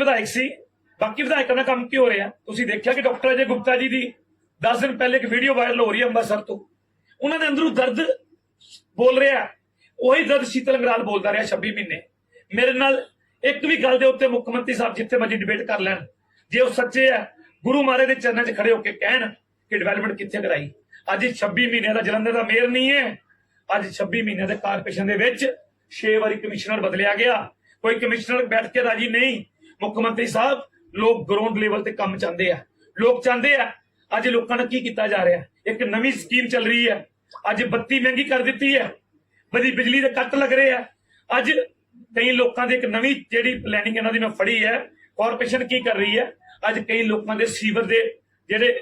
ਵਿਧਾਇਕ ਸੀ। ਬਾਕੀ ਵਿਧਾਇਕਾਂ ਦਾ ਕੰਮ ਕੀ ਹੋ ਰਿਹਾ? ਤੁਸੀਂ ਦੇਖਿਆ ਕਿ ਡਾਕਟਰ ਅਜੇ ਗੁਪਤਾ ਜੀ ਦੀ 10 ਦਿਨ ਪਹਿਲੇ ਇੱਕ ਵੀਡੀਓ ਵਾਇਰਲ ਹੋ ਰਹੀ ਹੈ ਅੰਮ੍ਰਿਤਸਰ ਤੋਂ। ਉਹਨਾਂ ਦੇ ਅੰਦਰੋਂ ਦਰਦ ਬੋਲ ਰਿਹਾ ਉਹੀ ਦਰਦ ਸ਼ੀਤਲ ਅੰਗਰਾਲ ਬੋਲਦਾ ਰਿਹਾ 26 ਮਹੀਨੇ। ਮੇਰੇ ਨਾਲ ਇੱਕ ਵੀ ਗੱਲ ਦੇ ਉੱਤੇ ਮੁੱਖ ਮੰਤਰੀ ਸਾਹਿਬ ਜਿੱਥੇ ਮਰਜ਼ੀ ਡਿਬੇਟ ਕਰ ਲੈਣ। ਜੇ ਉਹ ਸੱਚੇ ਆ ਗੁਰੂ ਮਹਾਰਾਜ ਦੇ ਚਰਨਾਂ 'ਚ ਖੜੇ ਹੋ ਕੇ ਕਹਿਣ ਕਿ ਡਿਵੈਲਪਮੈਂਟ ਕਿੱਥੇ ਕਰਾਈ। ਅੱਜ 26 ਮਹੀਨਿਆਂ ਦਾ ਜਲੰਧਰ ਦਾ ਮੇਅਰ ਨਹੀਂ ਹੈ। ਅੱਜ 26 ਮਹੀਨਿਆਂ ਦੇ ਕਾਰਪੋਰੇਸ਼ਨ ਦੇ ਵਿੱਚ 6 ਵਾਰੀ ਕਮਿਸ਼ਨਰ ਬਦਲਿਆ ਗਿਆ। ਕੋਈ ਕਮਿਸ਼ਨਰ ਬੈਠ ਕੇ ਰਾਜੀ ਨਹੀਂ। ਮੁੱਖ ਮੰਤਰੀ ਸਾਹਿਬ ਲੋਕ ਗਰਾਊਂਡ ਲੈਵਲ ਤੇ ਕੰਮ ਚਾਹੁੰਦੇ ਆ। ਲੋਕ ਚਾਹੁੰਦੇ ਆ ਅੱਜ ਲੋਕਾਂ ਨਾਲ ਕੀ ਕੀਤਾ ਜਾ ਰਿਹਾ? ਇੱਕ ਨਵੀਂ ਸਕੀਮ ਚੱਲ ਰਹੀ ਹੈ ਅੱਜ ਬੱਤੀ ਮਹਿੰਗੀ ਕਰ ਦਿੱਤੀ ਹੈ ਬੜੀ ਬਿਜਲੀ ਦੇ ਕੱਟ ਲੱਗ ਰਹੇ ਆ। ਅੱਜ ਕਈ ਲੋਕਾਂ ਦੇ ਇੱਕ ਨਵੀਂ ਜਿਹੜੀ ਪਲੈਨਿੰਗ ਇਹਨਾਂ ਦੀ ਮੈਂ ਫੜੀ ਹੈ ਕਾਰਪੋਰੇਸ਼ਨ ਕੀ ਕਰ ਰਹੀ ਹੈ ਅੱਜ ਕਈ ਲੋਕਾਂ ਦੇ ਸੀਵਰ ਦੇ ਜਿਹੜੇ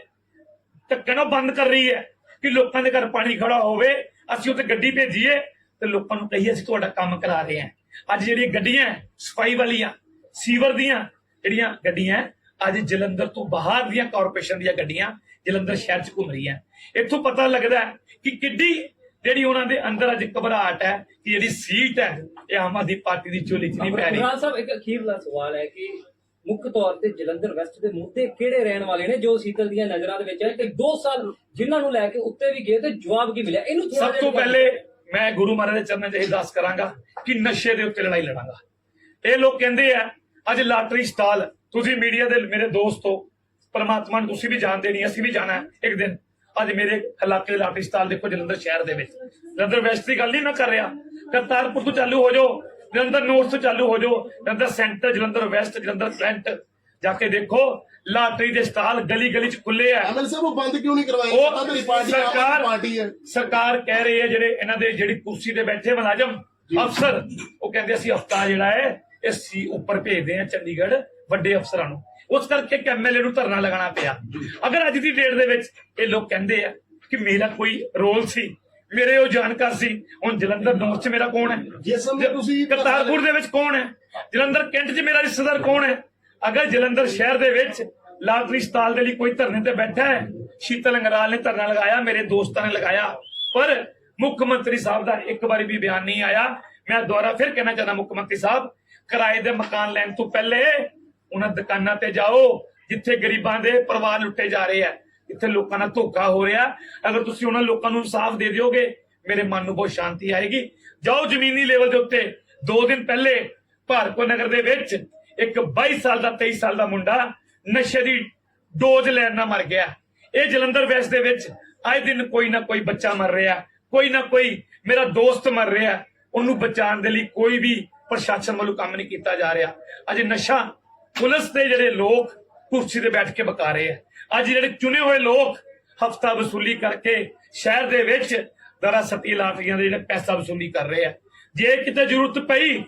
ਢੱਕਣ ਉਹ ਬੰਦ ਕਰ ਰਹੀ ਹੈ ਕਿ ਲੋਕਾਂ ਦੇ ਘਰ ਪਾਣੀ ਖੜਾ ਹੋਵੇ ਅਸੀਂ ਉੱਥੇ ਗੱਡੀ ਭੇਜੀਏ ਤੇ ਲੋਕਾਂ ਨੂੰ ਕਹੀਏ ਅਸੀਂ ਤੁਹਾਡਾ ਕੰਮ ਕਰਾ ਰਹੇ ਹਾਂ ਅੱਜ ਜਿਹੜੀਆਂ ਗੱਡੀਆਂ ਹੈ, ਸਫ਼ਾਈ ਵਾਲੀਆਂ ਸੀਵਰ ਦੀਆਂ ਜਿਹੜੀਆਂ ਗੱਡੀਆਂ ਅੱਜ ਜਲੰਧਰ ਤੋਂ ਬਾਹਰ ਦੀਆਂ ਕਾਰਪੋਰੇਸ਼ਨ ਦੀਆਂ ਗੱਡੀਆਂ ਜਲੰਧਰ ਸ਼ਹਿਰ 'ਚ ਘੁੰਮ ਰਹੀਆਂ ਇੱਥੋਂ ਪਤਾ ਲੱਗਦਾ ਕਿ ਕਿੱਡੀ ਜਿਹੜੀ ਉਹਨਾਂ ਦੇ ਅੰਦਰ ਅੱਜ ਘਬਰਾਹਟ ਹੈ ਕਿ ਜਿਹੜੀ ਸੀਟ ਹੈ ਇਹ ਆਮ ਆਦਮੀ ਪਾਰਟੀ ਦੀ ਝੋਲੀ 'ਚ ਨਹੀਂ ਪੈ ਰਹੀ। ਸਾਹਿਬ ਇੱਕ ਅਖੀਰਲਾ ਸਵਾਲ ਹੈ ਕਿ ਮੁੱਖ ਤੌਰ ਤੇ ਜਲੰਧਰ ਵੈਸਟ ਦੇ ਮੁੱਦੇ ਕਿਹੜੇ ਰਹਿਣ ਵਾਲੇ ਨੇ ਜੋ ਸੀਤਲ ਦੀਆਂ ਨਜ਼ਰਾਂ ਦੇ ਵਿੱਚ ਹੈ ਕਿ 2 ਸਾਲ ਜਿਨ੍ਹਾਂ ਨੂੰ ਲੈ ਕੇ ਉੱਤੇ ਵੀ ਗਏ ਤੇ ਜਵਾਬ ਕੀ ਮਿਲਿਆ? ਇਹਨੂੰ ਸਭ ਤੋਂ ਪਹਿਲੇ ਮੈਂ ਗੁਰੂ ਮਹਾਰਾਜ ਦੇ ਚਰਨਾਂ 'ਚ ਇਹ ਦੱਸ ਕਰਾਂਗਾ ਕਿ ਨਸ਼ੇ ਦੇ ਉੱਤੇ ਲੜਾਈ ਲੜਾਂਗਾ। ਇਹ ਲੋਕ ਕਹਿੰਦੇ ਆ ਅੱਜ ਲਾਟਰੀ ਸਟਾਲ ਤੁਸੀਂ ਮੀਡੀਆ ਦੇ ਮੇਰੇ ਦੋਸਤ ਪਰਮਾਤਮਾ ਨੂੰ ਤੁਸੀਂ ਵੀ ਜਾਣਦੇ ਨਹੀਂ ਅਸੀਂ ਵੀ ਜਾਣਾ ਇੱਕ ਦਿਨ। ਅੱਜ ਮੇਰੇ ਇਲਾਕੇ ਦੇ ਲਾਟਰੀ ਸਟਾਲ ਦੇਖੋ ਜਲੰਧਰ ਸ਼ਹਿਰ ਦੇ ਵਿੱਚ। ਜਲੰਧਰ ਵੈਸਟ ਦੀ ਗੱਲ ਨਹੀਂ ਮੈਂ ਕਰ ਰਿਹਾ। ਕਰਤਾਰਪੁਰ ਤੋਂ ਚਾਲੂ ਹੋ ਜਾਓ ਜਲੰਧਰ ਨੋਰਥ ਤੋਂ ਚਾਲੂ ਹੋ ਜਾਓ Jalandhar centre Jalandhar west Jalandhar front ਜਾ ਕੇ ਦੇਖੋ ਲਾਟਰੀ ਦੇ ਸਟਾਲ ਗਲੀ ਗਲੀ 'ਚ ਖੁੱਲੇ ਆ। ਐਮਐਲ ਸਾਹਿਬ ਉਹ ਬੰਦ ਕਿਉਂ ਨਹੀਂ ਕਰਵਾਏ? ਉਹ ਤੇਰੀ ਪਾਰਟੀ ਸਰਕਾਰ ਪਾਰਟੀ ਹੈ। ਸਰਕਾਰ ਕਹਿ ਰਹੀ ਹੈ ਜਿਹੜੇ ਇਹਨਾਂ ਦੇ ਜਿਹੜੀ ਕੁਰਸੀ ਤੇ ਬੈਠੇ ਮੁਲਾਜ਼ਮ ਅਫਸਰ ਉਹ ਕਹਿੰਦੇ ਅਸੀਂ ਹਫਤਾ ਜਿਹੜਾ ਹੈ ਇਹ ਸੀ ਉੱਪਰ ਭੇਜਦੇ ਆ ਚੰਡੀਗੜ੍ਹ ਵੱਡੇ ਅਫਸਰਾਂ ਨੂੰ। ਉਸ ਕਰਕੇ ਐਮਐਲਏ ਨੂੰ ਧਰਨਾ ਲਗਾਉਣਾ ਪਿਆ। ਅਗਰ ਅੱਜ ਦੀ ਡੇਟ ਦੇ ਵਿੱਚ ਇਹ ਲੋਕ ਕਹਿੰਦੇ ਆ ਕਿ ਮੇਰਾ ਕੋਈ ਰੋਲ ਸੀ ਮੇਰੇ ਉਹ ਜਾਣਕਾਰ ਸੀ ਹੁਣ ਜਲੰਧਰ ਨੌਰਥ 'ਚ ਮੇਰਾ ਕੌਣ ਹੈ? ਜਿਸ ਸਮੇਂ ਤੁਸੀਂ ਕਰਤਾਰਪੁਰ ਦੇ ਵਿੱਚ ਕੌਣ ਹੈ? ਜਲੰਧਰ ਕੈਂਟ 'ਚ ਮੇਰਾ ਰਿਸ਼ਤੇਦਾਰ ਕੌਣ ਹੈ? ਅਗਰ ਜਲੰਧਰ ਸ਼ਹਿਰ ਦੇ ਵਿੱਚ ਲਾਟਰੀ ਸਟਾਲ ਦੇ ਲਈ ਕੋਈ ਧਰਨੇ ਤੇ ਬੈਠਾ ਹੈ ਸ਼ੀਤਲ ਅੰਗਰਾਲ ਨੇ ਧਰਨਾ ਲਗਾਇਆ ਮੇਰੇ ਦੋਸਤਾਂ ਨੇ ਲਗਾਇਆ। ਪਰ ਮੁੱਖ ਮੰਤਰੀ ਸਾਹਿਬ ਦਾ ਇੱਕ ਵਾਰੀ ਵੀ ਬਿਆਨ ਨਹੀਂ ਆਇਆ। ਮੈਂ ਦੁਬਾਰਾ ਫਿਰ ਕਹਿਣਾ ਚਾਹੁੰਦਾ ਮੁੱਖ ਮੰਤਰੀ ਸਾਹਿਬ ਕਿਰਾਏ ਦੇ ਮਕਾਨ ਲੈਣ ਤੋਂ ਪਹਿਲੇ ਉਹਨਾਂ ਦੁਕਾਨਾਂ ਤੇ ਜਾਓ, ਜਿੱਥੇ ਗਰੀਬਾਂ ਦੇ ਪਰਿਵਾਰ ਲੁੱਟੇ ਜਾ ਰਹੇ ਆ। ਇੱਥੇ ਲੋਕਾਂ ਨਾਲ ਧੋਖਾ ਹੋ ਰਿਹਾ। ਅਗਰ ਤੁਸੀਂ ਉਹਨਾਂ ਲੋਕਾਂ ਨੂੰ ਇਨਸਾਫ ਦੇ ਦਿਓਗੇ, ਮੇਰੇ ਮਨ ਨੂੰ ਬਹੁਤ ਸ਼ਾਂਤੀ ਆਏਗੀ। ਜਾਓ ਜ਼ਮੀਨੀ ਲੈਵਲ ਦੇ ਉੱਤੇ। ਦੋ ਦਿਨ ਪਹਿਲੇ ਭਾਰਤਪੁਰ ਨਗਰ ਦੇ ਵਿੱਚ ਇੱਕ 22 ਸਾਲ ਦਾ 23 ਸਾਲ ਦਾ ਮੁੰਡਾ ਨਸ਼ੇ ਦੀ ਡੋਜ਼ ਲੈਣ ਨਾਲ ਮਰ ਗਿਆ। ਇਹ ਜਲੰਧਰ ਵੈਸਟ ਦੇ ਵਿੱਚ ਆਏ ਦਿਨ ਕੋਈ ਨਾ ਕੋਈ ਬੱਚਾ ਮਰ ਰਿਹਾ। ਕੋਈ ਨਾ ਕੋਈ ਮੇਰਾ ਦੋਸਤ ਮਰ ਰਿਹਾ। ਉਹਨੂੰ ਬਚਾਉਣ ਦੇ ਲਈ ਕੋਈ ਵੀ ਪ੍ਰਸ਼ਾਸਨ ਵੱਲੋਂ ਕੰਮ ਨਹੀਂ ਕੀਤਾ ਜਾ ਰਿਹਾ। ਅੱਜ ਨਸ਼ਾ ਪੁਲਿਸ ਦੇ ਜਿਹੜੇ ਲੋਕ ਕੁਰਸੀ ਤੇ ਬੈਠ ਕੇ ਬਕਾ ਰਹੇ ਆ। ਅੱਜ ਜਿਹੜੇ ਚੁਣੇ ਹੋਏ ਲੋਕ ਹਫਤਾ ਵਸੂਲੀ ਕਰਕੇ ਸ਼ਹਿਰ ਦੇ ਵਿੱਚ ਦਰਾ ਸਤੀ ਲਾਟਰੀਆਂ ਦੇ ਜਿਹੜੇ ਪੈਸਾ ਵਸੂਲੀ ਕਰ ਰਹੇ ਆ। ਜੇ ਕਿਤੇ ਜ਼ਰੂਰਤ ਪਈ,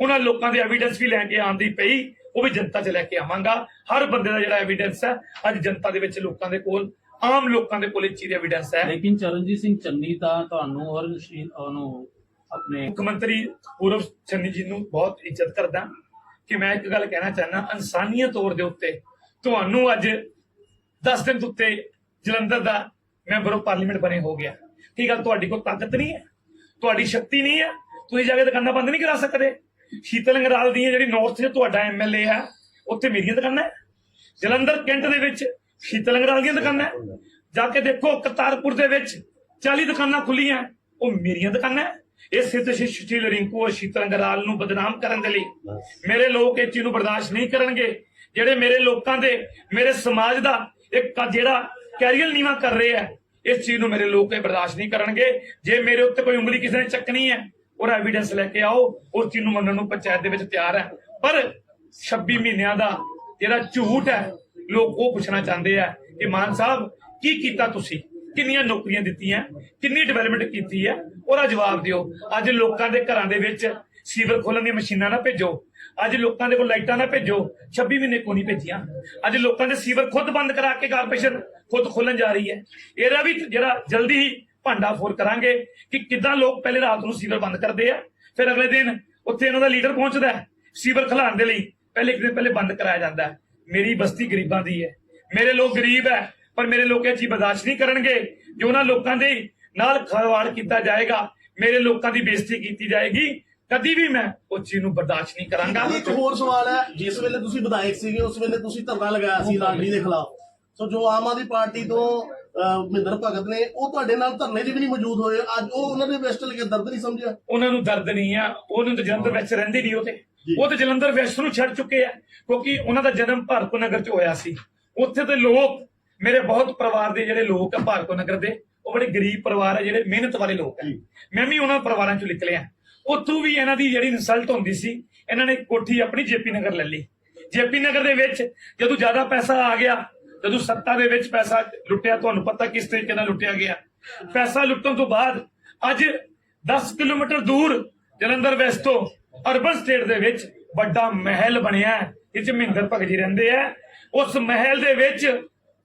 ਉਹਨਾਂ ਲੋਕਾਂ ਦੇ ਐਵੀਡੈਂਸ ਵੀ ਲੈ ਕੇ ਆਉਣ ਪਈ, ਉਹ ਵੀ ਜਨਤਾ 'ਚ ਲੈ ਕੇ ਆਵਾਂਗਾ। ਹਰ ਬੰਦੇ ਦਾ ਜਿਹੜਾ ਐਵੀਡੈਂਸ ਹੈ, ਅੱਜ ਜਨਤਾ ਦੇ ਵਿੱਚ ਲੋਕਾਂ ਦੇ ਕੋਲ, ਆਮ ਲੋਕਾਂ ਦੇ ਕੋਲ ਇਹ ਚੀਜ਼ ਐਵੀਡੈਂਸ ਹੈ। ਲੇਕਿਨ ਚਰਨਜੀਤ ਸਿੰਘ ਚੰਨੀ ਤਾਂ ਤੁਹਾਨੂੰ ਔਰ ਉਹਨੂੰ ਆਪਣੇ ਮੁੱਖ ਮੰਤਰੀ ਪੂਰਵ ਚੰਨੀ ਜੀ ਨੂੰ ਬਹੁਤ ਇੱਜ਼ਤ ਕਰਦਾ। ਕਿ ਮੈਂ ਇੱਕ ਗੱਲ ਕਹਿਣਾ ਚਾਹਨਾ ਇਨਸਾਨੀਅਤ ਤੌਰ ਦੇ ਉੱਤੇ ਤੁਹਾਨੂੰ ਅੱਜ 10 ਦਿਨ ਤੋਂ ਉੱਤੇ ਜਲੰਧਰ ਦਾ ਮੈਂਬਰ ਆਫ ਪਾਰਲੀਮੈਂਟ ਬਣੇ ਹੋ ਗਿਆ। ਕੀ ਗੱਲ ਤੁਹਾਡੀ ਕੋਲ ਤਾਕਤ ਨਹੀਂ ਹੈ? ਤੁਹਾਡੀ ਸ਼ਕਤੀ ਨਹੀਂ ਹੈ? ਤੁਸੀਂ ਜਾ ਕੇ ਦੁਕਾਨਾਂ ਬੰਦ ਨਹੀਂ ਕਰਾ ਸਕਦੇ? ਸ਼ੀਤਲ ਅੰਗਰਾਲ ਦੀਆਂ ਜਿਹੜੀ ਨਾਰਥ 'ਚ ਤੁਹਾਡਾ ਐਮਐਲਏ ਹੈ, ਉੱਥੇ ਮੇਰੀਆਂ ਦੁਕਾਨਾਂ ਹੈ? ਜਲੰਧਰ, ਕੈਂਟ ਦੇ ਵਿੱਚ ਸ਼ੀਤਲ ਅੰਗਰਾਲ ਦੀਆਂ ਦੁਕਾਨਾਂ ਜਾ ਕੇ ਦੇਖੋ, ਕਰਤਾਰਪੁਰ ਦੇ ਵਿੱਚ 40 ਦੁਕਾਨਾਂ ਖੁੱਲੀਆਂ, ਉਹ ਮੇਰੀਆਂ ਦੁਕਾਨਾਂ ਇਹ ਸਿੱਧ ਸ਼ਿਸ਼ਟੀਲ ਰਿੰਕੂ ਔਰ ਸ਼ੀਤਲ ਅੰਗਰਾਲ ਨੂੰ ਬਦਨਾਮ ਕਰਨ ਦੇ ਲਈ ਮੇਰੇ ਲੋਕ ਇਹ ਚੀਜ਼ ਨੂੰ ਬਰਦਾਸ਼ਤ ਨਹੀਂ ਕਰਨਗੇ। ਜਿਹੜੇ ਮੇਰੇ ਲੋਕਾਂ ਦੇ ਮੇਰੇ ਸਮਾਜ ਦਾ ਇੱਕ ਜਿਹੜਾ ਕੈਰੀਅਰ ਨੀਵਾ ਕਰ ਰਹੇ ਆ ਇਸ ਚੀਜ਼ ਨੂੰ ਮੇਰੇ ਲੋਕ ਇਹ ਬਰਦਾਸ਼ਤ ਨਹੀਂ ਕਰਨਗੇ। ਜੇ ਮੇਰੇ ਉੱਤੇ ਕੋਈ ਉਂਗਲੀ ਕਿਸੇ ਨੇ ਚੱਕਣੀ ਹੈ ਔਰ ਐਵੀਡੈਂਸ ਲੈ ਕੇ ਆਓ ਉਸ ਚੀਜ਼ ਨੂੰ ਮੰਨਣ ਨੂੰ ਪੰਚਾਇਤ ਦੇ ਵਿੱਚ ਤਿਆਰ ਹੈ ਪਰ 26 ਮਹੀਨਿਆਂ ਦਾ ਜਿਹੜਾ ਝੂਠ ਹੈ ਲੋਕ ਉਹ ਪੁੱਛਣਾ ਚਾਹੁੰਦੇ ਆ ਕਿ ਮਾਨ ਸਾਹਿਬ ਕੀ ਕੀਤਾ ਤੁਸੀਂ? ਕਿੰਨੀਆਂ ਨੌਕਰੀਆਂ ਦਿੱਤੀਆਂ? ਕਿੰਨੀ ਡਿਵੈਲਪਮੈਂਟ ਕੀਤੀ ਹੈ? ਉਹਦਾ ਜਵਾਬ ਦਿਓ। ਅੱਜ ਲੋਕਾਂ ਦੇ ਘਰਾਂ ਦੇ ਵਿੱਚ ਸੀਵਰ ਖੋਲਣ ਦੀਆਂ ਮਸ਼ੀਨਾਂ ਨਾ ਭੇਜੋ। ਅੱਜ ਲੋਕਾਂ ਦੇ ਕੋਲ ਲਾਈਟਾਂ ਨਾ ਭੇਜੋ। 26 ਮਹੀਨੇ ਕੋ ਨਹੀਂ ਭੇਜੀਆਂ? ਅੱਜ ਲੋਕਾਂ ਦੇ ਸੀਵਰ ਖੁਦ ਬੰਦ ਕਰਾ ਕੇ ਕਾਰਪੋਰੇਸ਼ਨ ਖੁਦ ਖੋਲਣ ਜਾ ਰਹੀ ਹੈ। ਇਹਦਾ ਵੀ ਜਿਹੜਾ ਜਲਦੀ ਹੀ ਭਾਂਡਾ ਫੋਰ ਕਰਾਂਗੇ ਕਿ ਕਿੱਦਾਂ ਲੋਕ ਪਹਿਲੇ ਰਾਤ ਨੂੰ ਸੀਵਰ ਬੰਦ ਕਰਦੇ ਆ, ਫਿਰ ਅਗਲੇ ਦਿਨ ਉੱਥੇ ਇਹਨਾਂ ਦਾ ਲੀਡਰ ਪਹੁੰਚਦਾ ਹੈ। ਸੀਵਰ ਖਲਾਉਣ ਦੇ ਲਈ ਪਹਿਲੇ ਇੱਕ ਦਿਨ ਪਹਿਲੇ ਬੰਦ ਕਰਾਇਆ ਜਾਂਦਾ ਮੇਰੀ ਬਸਤੀ ਗਰੀਬਾਂ ਦੀ ਹੈ। ਮੇਰੇ ਲੋਕ ਗਰੀਬ ਹੈ, ਪਰ ਮੇਰੇ ਲੋਕ ਇਹ ਚੀਜ਼ ਬਰਦਾਸ਼ਤ ਨਹੀਂ ਕਰਨਗੇ। ਜੋ ਉਹਨਾਂ ਲੋਕਾਂ ਦੇ ਨਾਲ ਖਲਵਾੜ ਕੀਤਾ ਜਾਏਗਾ। ਮੇਰੇ ਲੋਕਾਂ ਦੀ ਬੇਇੱਜ਼ਤੀ ਕੀਤੀ ਜਾਏਗੀ। ਕਦੀ ਵੀ ਮੈਂ ਉਸ ਚੀਜ਼ ਨੂੰ ਬਰਦਾਸ਼ਤ ਨਹੀਂ ਕਰਾਂਗਾ। ਇੱਕ ਹੋਰ ਸਵਾਲ ਹੈ। ਜਿਸ ਵੇਲੇ ਤੁਸੀਂ ਵਿਧਾਇਕ ਸੀਗੇ ਉਸ ਵੇਲੇ ਤੁਸੀਂ ਧਰਨਾ ਲਗਾਇਆ ਸੀ ਲਾਟਰੀ ਦੇ ਖਿਲਾਫ। ਸੋ ਜੋ ਆਮ ਆਦਮੀ ਪਾਰਟੀ ਤੋਂ ਮਹਿੰਦਰ ਭਗਤ ਨੇ ਉਹ ਤੁਹਾਡੇ ਨਾਲ ਧਰਨੇ 'ਚ ਵੀ ਨਹੀਂ ਮੌਜੂਦ ਹੋਏ। ਅੱਜ ਉਹ ਉਹਨਾਂ ਦੇ ਵੈਸਟ ਲਿਖੇ ਦਰਦ ਨਹੀਂ ਸਮਝਿਆ? ਉਹਨਾਂ ਨੂੰ ਦਰਦ ਨਹੀਂ ਆ। ਉਹਨੂੰ ਤਾਂ ਜਲੰਧਰ ਵਿੱਚ ਰਹਿੰਦੇ ਨਹੀਂ ਉਹ ਤੇ। ਉਹ ਤੇ ਜਲੰਧਰ ਵੈਸਟ ਨੂੰ ਛੱਡ ਚੁੱਕੇ ਆ ਕਿਉਂਕਿ ਉਹਨਾਂ ਦਾ ਜਨਮ ਭਾਰਤੋ ਨਗਰ ਚ ਹੋਇਆ ਸੀ। ਉੱਥੇ ਦੇ ਲੋਕ ਮੇਰੇ ਬਹੁਤ ਪਰਿਵਾਰ ਦੇ ਜਿਹੜੇ ਲੋਕ ਆ ਭਾਰਤੋ ਨਗਰ ਦੇ ਉਹ ਬੜੇ ਗਰੀਬ ਪਰਿਵਾਰ ਆ ਜਿਹੜੇ ਮਿਹਨਤ ਵਾਲੇ ਲੋਕ ਆ। ਮੈਂ ਵੀ ਉਹਨਾਂ ਪਰਿਵਾਰਾਂ ਚੋਂ ਨਿਕਲਿਆ ਉੱਥੋਂ ਵੀ ਇਹਨਾਂ ਦੀ ਜਿਹੜੀ ਇਨਸਲਟ ਹੁੰਦੀ ਸੀ ਇਹਨਾਂ ਨੇ ਕੋਠੀ ਆਪਣੀ ਜੇਪੀ ਨਗਰ ਲੈ ਲਈ। ਜੇਪੀ ਨਗਰ ਦੇ ਵਿੱਚ ਜਦੋਂ ਜ਼ਿਆਦਾ ਪੈਸਾ ਆ ਗਿਆ ਜਦੋਂ ਸੱਤਾ ਦੇ ਵਿੱਚ ਪੈਸਾ ਲੁੱਟਿਆ ਤੁਹਾਨੂੰ ਪਤਾ ਕਿਸ ਤਰੀਕੇ ਨਾਲ ਲੁੱਟਿਆ ਗਿਆ। ਪੈਸਾ ਲੁੱਟਣ ਤੋਂ ਬਾਅਦ ਅੱਜ 10 ਕਿਲੋਮੀਟਰ ਦੂਰ ਜਲੰਧਰ ਵੈਸਟ ਤੋਂ ਅਰਬਨ ਸਟੇਟ ਦੇ ਵਿੱਚ ਵੱਡਾ ਮਹਿਲ ਬਣਿਆ ਹੈ ਇਹ ਚ ਮਹਿੰਦਰ ਭਗਤ ਜੀ ਰਹਿੰਦੇ ਆ। ਉਸ ਮਹਿਲ ਦੇ ਵਿੱਚ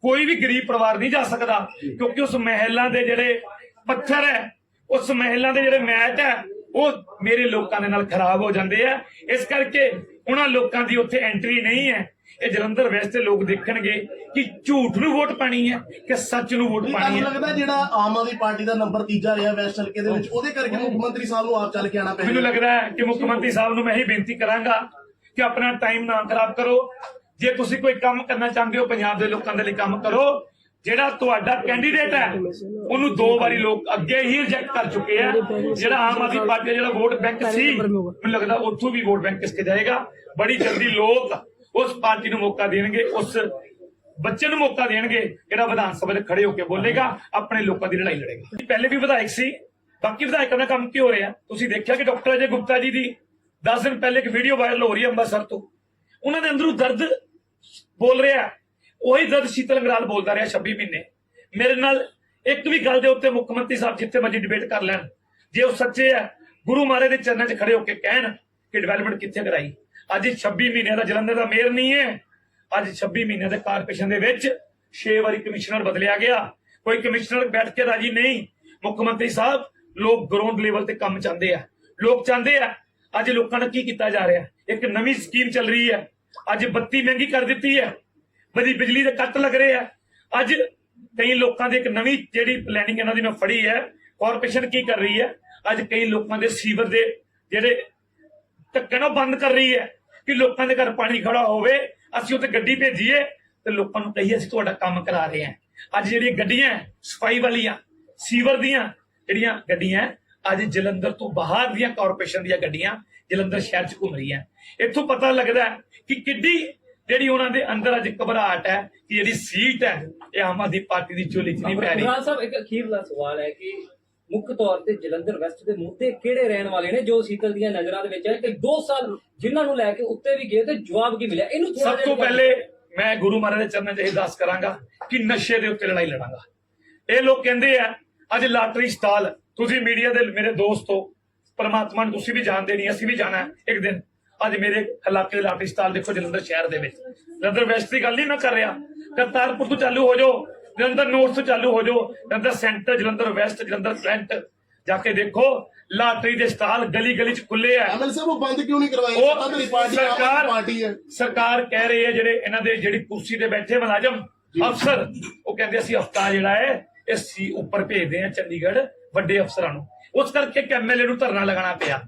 ਕੋਈ ਵੀ ਗਰੀਬ ਪਰਿਵਾਰ ਨਹੀਂ ਜਾ ਸਕਦਾ ਕਿਉਂਕਿ ਉਸ ਮਹਿਲਾਂ ਦੇ ਜਿਹੜੇ ਪੱਥਰ ਹੈ ਉਸ ਮਹਿਲਾਂ ਦੇ ਜਿਹੜੇ ਮੈਟ ਹੈ ਉਹ ਮੇਰੇ ਲੋਕਾਂ ਦੇ ਨਾਲ ਖਰਾਬ ਹੋ ਜਾਂਦੇ ਆ। ਇਸ ਕਰਕੇ ਉਹਨਾਂ ਲੋਕਾਂ ਦੀ ਉੱਥੇ ਐਂਟਰੀ ਨਹੀਂ ਹੈ। ਇਹ ਜਲੰਧਰ ਵੈਸਟ ਦੇ ਲੋਕ ਦੇਖਣਗੇ ਕਿ ਝੂਠ ਨੂੰ ਵੋਟ ਪਾਣੀ ਹੈ ਕਿ ਸੱਚ ਨੂੰ ਵੋਟ ਪਾਣੀ ਹੈ। ਲੱਗਦਾ ਜਿਹੜਾ ਆਮ ਆਦਮੀ ਪਾਰਟੀ ਦਾ ਨੰਬਰ ਤੀਜਾ ਰਿਹਾ ਵੈਸਟ ਹਲਕੇ ਦੇ ਵਿੱਚ ਉਹਦੇ ਕਰਕੇ ਮੁੱਖ ਮੰਤਰੀ ਸਾਹਿਬ ਨੂੰ ਆਪ ਚੱਲ ਕੇ ਆਣਾ ਮੈਨੂੰ ਪਿਆ ਲੱਗਦਾ ਹੈ ਕਿ ਮੁੱਖ ਮੰਤਰੀ ਸਾਹਿਬ ਨੂੰ ਮੈਂ ਇਹੀ ਬੇਨਤੀ ਕਰਾਂਗਾ ਕਿ ਆਪਣਾ ਟਾਈਮ ਨਾ ਖਰਾਬ ਕਰੋ। ਜੇ ਤੁਸੀਂ ਕੋਈ ਕੰਮ ਕਰਨਾ ਚਾਹੁੰਦੇ ਹੋ ਪੰਜਾਬ ਦੇ ਲੋਕਾਂ ਦੇ ਲਈ ਕੰਮ ਕਰੋ, ਜਿਹੜਾ ਤੁਹਾਡਾ ਕੈਂਡੀਡੇਟ ਹੈ, ਉਹਨੂੰ ਦੋ ਵਾਰੀ ਲੋਕ ਅੱਗੇ ਹੀ ਰਿਜੈਕਟ ਕਰ ਚੁੱਕੇ ਆ। ਜਿਹੜਾ ਆਮ ਆਦਮੀ ਪਾਰਟੀ ਜਿਹੜਾ ਵੋਟ ਬੈਂਕ ਸੀ, ਮੈਨੂੰ ਲੱਗਦਾ ਉੱਥੋਂ ਵੀ ਵੋਟ ਬੈਂਕ ਕਿਸਕੇ ਜਾਏਗਾ। ਬੜੀ ਜਲਦੀ ਲੋਕ ਉਸ ਪਾਰਟੀ ਨੂੰ ਮੌਕਾ ਦੇਣਗੇ, ਉਸ ਬੱਚੇ ਨੂੰ ਮੌਕਾ ਦੇਣਗੇ, ਜਿਹੜਾ ਵਿਧਾਨ ਸਭਾ 'ਚ ਖੜੇ ਹੋ ਕੇ ਬੋਲੇਗਾ, ਆਪਣੇ ਲੋਕਾਂ ਦੀ ਲੜਾਈ ਲੜੇਗਾ। ਪਹਿਲੇ ਵੀ ਵਿਧਾਇਕ ਸੀ, ਬਾਕੀ ਵਿਧਾਇਕਾਂ ਦਾ ਕੰਮ ਕੀ ਹੋ ਰਿਹਾ? ਤੁਸੀਂ ਦੇਖਿਆ ਕਿ ਡਾਕਟਰ ਅਜੇ ਗੁਪਤਾ ਜੀ ਦੀ 10 ਦਿਨ ਪਹਿਲੇ ਇੱਕ ਵੀਡੀਓ ਵਾਇਰਲ ਹੋ ਰਹੀ ਹੈ ਅੰਮ੍ਰਿਤਸਰ ਤੋਂ। ਉਹਨਾਂ ਦੇ ਅੰਦਰੋਂ ਦਰਦ ਬੋਲ ਰਿਹਾ ਉਹੀ ਦਰਦ ਸ਼ੀਤਲ ਅੰਗਰਾਲ ਬੋਲਦਾ ਰਿਹਾ 26 ਮਹੀਨੇ। ਮੇਰੇ ਨਾਲ ਇੱਕ ਵੀ ਗੱਲ ਦੇ ਉੱਤੇ ਮੁੱਖ ਮੰਤਰੀ ਸਾਹਿਬ ਜਿੱਥੇ ਮਰਜ਼ੀ ਡਿਬੇਟ ਕਰ ਲੈਣ। ਜੇ ਉਹ ਸੱਚੇ ਆ ਗੁਰੂ ਮਹਾਰਾਜ ਦੇ ਚਰਨਾਂ 'ਚ ਖੜੇ ਹੋ ਕੇ ਕਹਿਣ ਕਿ ਡਿਵੈਲਪਮੈਂਟ ਕਿੱਥੇ ਕਰਾਈ। ਅੱਜ 26 ਮਹੀਨਿਆਂ ਦਾ ਜਲੰਧਰ ਦਾ ਮੇਅਰ ਨਹੀਂ ਹੈ। ਅੱਜ 26 ਮਹੀਨਿਆਂ ਦੇ ਕਾਰਪੋਰੇਸ਼ਨ ਦੇ ਵਿੱਚ 6 ਵਾਰੀ ਕਮਿਸ਼ਨਰ ਬਦਲਿਆ ਗਿਆ। ਕੋਈ ਕਮਿਸ਼ਨਰ ਬੈਠ ਕੇ ਰਾਜੀ ਨਹੀਂ। ਮੁੱਖ ਮੰਤਰੀ ਸਾਹਿਬ, ਲੋਕ ਗਰਾਊਂਡ ਲੈਵਲ ਤੇ ਕੰਮ ਚਾਹੁੰਦੇ ਆ। ਲੋਕ ਚਾਹੁੰਦੇ ਆ, ਅੱਜ ਲੋਕਾਂ ਨਾਲ ਕੀ ਕੀਤਾ ਜਾ ਰਿਹਾ? ਇੱਕ ਨਵੀਂ ਸਕੀਮ ਚੱਲ ਰਹੀ ਹੈ। ਅੱਜ ਬੱਤੀ ਮਹਿੰਗੀ ਕਰ ਦਿੱਤੀ ਹੈ। ਬੜੀ ਬਿਜਲੀ ਦੇ ਕੱਟ ਲੱਗ ਰਹੇ ਆ। ਅੱਜ ਕਈ ਲੋਕਾਂ ਦੇ ਇੱਕ ਨਵੀਂ ਜਿਹੜੀ ਪਲੈਨਿੰਗ ਇਹਨਾਂ ਦੀ ਮੈਂ ਫੜੀ ਹੈ ਕਾਰਪੋਰੇਸ਼ਨ ਕੀ ਕਰ ਰਹੀ ਹੈ ਅੱਜ ਕਈ ਲੋਕਾਂ ਦੇ ਸੀਵਰ ਦੇ ਜਿਹੜੇ ਢੱਕਣ ਬੰਦ ਕਰ ਰਹੀ ਹੈ ਕਿ ਲੋਕਾਂ ਦੇ ਘਰ ਪਾਣੀ ਖੜਾ ਹੋਵੇ ਅਸੀਂ ਉੱਥੇ ਗੱਡੀ ਭੇਜੀਏ ਤੇ ਲੋਕਾਂ ਨੂੰ ਕਹੀਏ ਅਸੀਂ ਤੁਹਾਡਾ ਕੰਮ ਕਰਾ ਰਹੇ ਹਾਂ। ਅੱਜ ਜਿਹੜੀਆਂ ਗੱਡੀਆਂ ਹੈ, ਸਫ਼ਾਈ ਵਾਲੀਆਂ ਸੀਵਰ ਦੀਆਂ ਜਿਹੜੀਆਂ ਗੱਡੀਆਂ ਹੈ, ਅੱਜ ਜਲੰਧਰ ਤੋਂ ਬਾਹਰ ਦੀਆਂ ਕਾਰਪੋਰੇਸ਼ਨ ਦੀਆਂ ਗੱਡੀਆਂ ਜਲੰਧਰ ਸ਼ਹਿਰ 'ਚ ਘੁੰਮ ਰਹੀਆਂ ਇੱਥੋਂ ਪਤਾ ਲੱਗਦਾ ਕਿ ਕਿੱਡੀ ਜਿਹੜੀ ਉਹਨਾਂ ਦੇ ਅੰਦਰ ਅੱਜ ਘਬਰਾਹਟ ਹੈ ਕਿ ਜਿਹੜੀ ਸੀਟ ਹੈ ਇਹ ਆਮ ਆਦਮੀ ਪਾਰਟੀ ਦੀ ਝੋਲੀ 'ਚ ਨਹੀਂ ਪੈ ਰਹੀ। ਸਾਹਿਬ ਇੱਕ ਅਖੀਰਲਾ ਸਵਾਲ ਹੈ ਕਿ ਮੁੱਖ ਤੌਰ ਤੇ ਜਲੰਧਰ ਵੈਸਟ ਦੇ ਮੁੱਦੇ ਕਿਹੜੇ ਰਹਿਣ ਵਾਲੇ ਨੇ ਜੋ ਸੀਤਲ ਦੀਆਂ ਨਜ਼ਰਾਂ ਦੇ ਵਿੱਚ ਹੈ ਕਿ 2 ਸਾਲ ਜਿਨ੍ਹਾਂ ਨੂੰ ਲੈ ਕੇ ਉੱਤੇ ਵੀ ਗਏ ਤੇ ਜਵਾਬ ਕੀ ਮਿਲਿਆ? ਇਹਨੂੰ ਸਭ ਤੋਂ ਪਹਿਲੇ ਮੈਂ ਗੁਰੂ ਮਹਾਰਾਜ ਦੇ ਚਰਨਾਂ 'ਚ ਇਹ ਦੱਸ ਕਰਾਂਗਾ ਕਿ ਨਸ਼ੇ ਦੇ ਉੱਤੇ ਲੜਾਈ ਲੜਾਂਗਾ। ਇਹ ਲੋਕ ਕਹਿੰਦੇ ਆ ਅੱਜ ਲਾਟਰੀ ਸਟਾਲ ਤੁਸੀਂ ਮੀਡੀਆ ਦੇ ਮੇਰੇ ਦੋਸਤ ਹੋ ਪਰਮਾਤਮਾ ਨੂੰ ਤੁਸੀਂ ਵੀ ਜਾਣਦੇ ਨਹੀਂ ਅਸੀਂ ਵੀ ਜਾਣਾ ਇੱਕ ਦਿਨ। ਅੱਜ ਮੇਰੇ ਇਲਾਕੇ ਦੇ ਲਾਟਰੀ ਸਟਾਲ ਦੇਖੋ ਜਲੰਧਰ ਸ਼ਹਿਰ ਦੇ ਵਿੱਚ। ਜਲੰਧਰ ਵੈਸਟ ਦੀ ਗੱਲ ਨਹੀਂ ਮੈਂ ਕਰ ਰਿਹਾ। ਕਰਤਾਰਪੁਰ ਤੋਂ ਚਾਲੂ ਹੋ ਜਾਓ ਜਲੰਧਰ ਨੋਰਥ ਤੋਂ ਚਾਲੂ ਹੋ ਜਾਓ Jalandhar centre Jalandhar west Jalandhar front ਜਾ ਕੇ ਦੇਖੋ ਲਾਟਰੀ ਦੇ ਸਟਾਲ ਗਲੀ ਗਲੀ 'ਚ ਖੁੱਲੇ ਆ। ਐਮਐਲ ਸਾਹਿਬ ਉਹ ਬੰਦ ਕਿਉਂ ਨਹੀਂ ਕਰਵਾਏ? ਉਹ ਪਾਰਟੀ ਸਰਕਾਰ ਪਾਰਟੀ ਹੈ। ਸਰਕਾਰ ਕਹਿ ਰਹੀ ਹੈ ਜਿਹੜੇ ਇਹਨਾਂ ਦੇ ਜਿਹੜੀ ਕੁਰਸੀ ਤੇ ਬੈਠੇ ਮੁਲਾਜ਼ਮ ਅਫਸਰ ਉਹ ਕਹਿੰਦੇ ਅਸੀਂ ਹਫਤਾ ਜਿਹੜਾ ਹੈ ਇਹ ਸੀ ਉੱਪਰ ਭੇਜਦੇ ਆ ਚੰਡੀਗੜ੍ਹ ਵੱਡੇ ਅਫਸਰਾਂ ਨੂੰ। ਉਸ ਕਰਕੇ ਐਮਐਲਏ ਨੂੰ ਧਰਨਾ ਲਗਾਉਣਾ ਪਿਆ।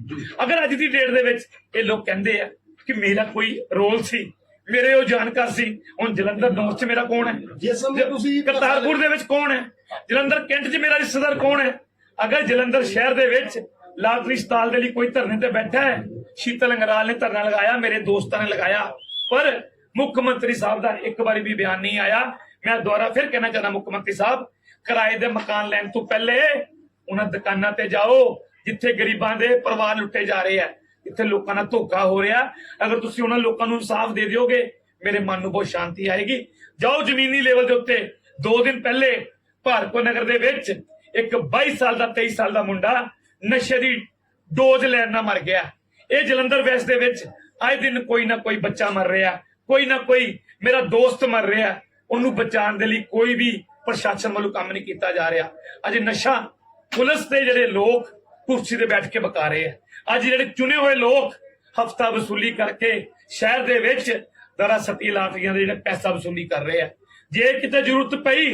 ਅਗਰ ਅੱਜ ਦੀ ਡੇਟ ਦੇ ਵਿੱਚ ਇਹ ਲੋਕ ਕਹਿੰਦੇ ਆ ਕਿ ਮੇਰਾ ਕੋਈ ਰੋਲ ਸੀ ਮੇਰੇ ਉਹ ਜਾਣਕਾਰ ਸੀ ਹੁਣ ਜਲੰਧਰ ਨੌਰਥ 'ਚ ਮੇਰਾ ਕੌਣ ਹੈ? ਜਿਸ ਸਮੇਂ ਤੁਸੀਂ ਕਰਤਾਰਪੁਰ ਦੇ ਵਿੱਚ ਕੌਣ ਹੈ? ਜਲੰਧਰ ਕੈਂਟ 'ਚ ਮੇਰਾ ਰਿਸ਼ਤੇਦਾਰ ਕੌਣ ਹੈ? ਅਗਰ ਜਲੰਧਰ ਸ਼ਹਿਰ ਦੇ ਵਿੱਚ ਲਾਟਰੀ ਸਟਾਲ ਦੇ ਲਈ ਕੋਈ ਧਰਨੇ ਤੇ ਬੈਠਾ ਹੈ ਸ਼ੀਤਲ ਅੰਗਰਾਲ ਨੇ ਧਰਨਾ ਲਗਾਇਆ ਮੇਰੇ ਦੋਸਤਾਂ ਨੇ ਲਗਾਇਆ ਪਰ ਮੁੱਖ ਮੰਤਰੀ ਸਾਹਿਬ ਦਾ ਇੱਕ ਵਾਰੀ ਵੀ ਬਿਆਨ ਨਹੀਂ ਆਇਆ। ਮੈਂ ਦੁਬਾਰਾ ਫਿਰ ਕਹਿਣਾ ਚਾਹੁੰਦਾ ਮੁੱਖ ਮੰਤਰੀ ਸਾਹਿਬ ਕਿਰਾਏ ਦੇ ਮਕਾਨ ਲੈਣ ਤੋਂ ਪਹਿਲੇ ਉਹਨਾਂ ਦੁਕਾਨਾਂ ਤੇ ਜਾਓ, ਜਿੱਥੇ ਗਰੀਬਾਂ ਦੇ ਪਰਿਵਾਰ ਲੁੱਟੇ ਜਾ ਰਹੇ ਆ। ਜਿੱਥੇ ਲੋਕਾਂ ਨਾਲ ਧੋਖਾ ਹੋ ਰਿਹਾ। ਅਗਰ ਤੁਸੀਂ ਉਹਨਾਂ ਲੋਕਾਂ ਨੂੰ ਇਨਸਾਫ ਦੇ ਦਿਓਗੇ, ਮੇਰੇ ਮਨ ਨੂੰ ਬਹੁਤ ਸ਼ਾਂਤੀ ਆਏਗੀ। ਜਾਓ ਜ਼ਮੀਨੀ ਲੈਵਲ ਦੇ ਉੱਤੇ। ਦੋ ਦਿਨ ਪਹਿਲੇ ਭਾਰਤਪੁਰ ਨਗਰ ਦੇ ਵਿੱਚ ਇੱਕ 22 ਸਾਲ ਦਾ 23 ਸਾਲ ਦਾ ਮੁੰਡਾ ਨਸ਼ੇ ਦੀ ਡੋਜ਼ ਲੈਣ ਨਾਲ ਮਰ ਗਿਆ। ਇਹ ਜਲੰਧਰ ਵੈਸਟ ਦੇ ਵਿੱਚ ਆਏ ਦਿਨ ਕੋਈ ਨਾ ਕੋਈ ਬੱਚਾ ਮਰ ਰਿਹਾ। ਕੋਈ ਨਾ ਕੋਈ ਮੇਰਾ ਦੋਸਤ ਮਰ ਰਿਹਾ। ਉਹਨੂੰ ਬਚਾਉਣ ਦੇ ਲਈ ਕੋਈ ਵੀ ਪ੍ਰਸ਼ਾਸਨ ਵੱਲੋਂ ਕੰਮ ਨਹੀਂ ਕੀਤਾ ਜਾ ਰਿਹਾ। ਅਜੇ ਨਸ਼ਾ ਪੁਲਿਸ ਦੇ ਜਿਹੜੇ ਲੋਕ ਕੁਰਸੀ ਤੇ ਬੈਠ ਕੇ ਬਕਾ ਰਹੇ ਆ। ਅੱਜ ਜਿਹੜੇ ਚੁਣੇ ਹੋਏ ਲੋਕ ਹਫਤਾ ਵਸੂਲੀ ਕਰਕੇ ਸ਼ਹਿਰ ਦੇ ਵਿੱਚ ਦਰਾ ਸਤੀ ਲਾਟਰੀਆਂ ਦੇ ਜਿਹੜੇ ਪੈਸਾ ਵਸੂਲੀ ਕਰ ਰਹੇ ਆ। ਜੇ ਕਿਤੇ ਜ਼ਰੂਰਤ ਪਈ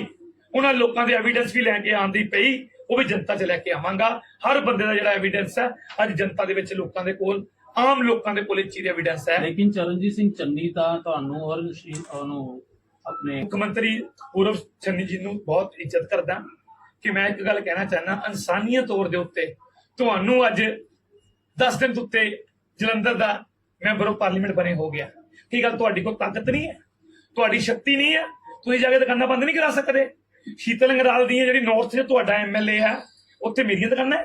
ਉਹਨਾਂ ਲੋਕਾਂ ਦੇ ਐਵੀਡੈਂਸ ਵੀ ਲੈ ਕੇ ਆਂਦੀ ਪਈ ਉਹ ਵੀ ਜਨਤਾ 'ਚ ਲੈ ਕੇ ਆਵਾਂਗਾ। ਹਰ ਬੰਦੇ ਦਾ ਜਿਹੜਾ ਐਵੀਡੈਂਸ ਹੈ ਅੱਜ ਜਨਤਾ ਦੇ ਵਿੱਚ ਲੋਕਾਂ ਦੇ ਕੋਲ ਆਮ ਲੋਕਾਂ ਦੇ ਕੋਲ ਇਹ ਚੀਜ਼ ਐਵੀਡੈਂਸ ਹੈ। ਲੇਕਿਨ ਚਰਨਜੀਤ ਸਿੰਘ ਚੰਨੀ ਤਾਂ ਤੁਹਾਨੂੰ ਔਰ ਉਹਨੂੰ ਆਪਣੇ ਮੁੱਖ ਮੰਤਰੀ ਪੂਰਵ ਚੰਨੀ ਜੀ ਨੂੰ ਬਹੁਤ ਇੱਜ਼ਤ ਕਰਦਾ। ਕਿ ਮੈਂ ਇੱਕ ਗੱਲ ਕਹਿਣਾ ਚਾਹਨਾ ਇਨਸਾਨੀਅਤ ਤੌਰ ਦੇ ਉੱਤੇ ਤੁਹਾਨੂੰ ਅੱਜ 10 ਦਿਨ ਤੋਂ ਉੱਤੇ ਜਲੰਧਰ ਦਾ ਮੈਂਬਰ ਆਫ ਪਾਰਲੀਮੈਂਟ ਬਣੇ ਹੋ ਗਿਆ। ਕੀ ਗੱਲ ਤੁਹਾਡੀ ਕੋਲ ਤਾਕਤ ਨਹੀਂ ਹੈ? ਤੁਹਾਡੀ ਸ਼ਕਤੀ ਨਹੀਂ ਹੈ? ਤੁਸੀਂ ਜਾ ਕੇ ਦੁਕਾਨਾਂ ਬੰਦ ਨਹੀਂ ਕਰਾ ਸਕਦੇ? ਸ਼ੀਤਲ ਅੰਗਰਾਲ ਦੀਆਂ ਜਿਹੜੀ ਨਾਰਥ 'ਚ ਤੁਹਾਡਾ ਐਮਐਲਏ ਹੈ, ਉੱਥੇ ਮੇਰੀਆਂ ਦੁਕਾਨਾਂ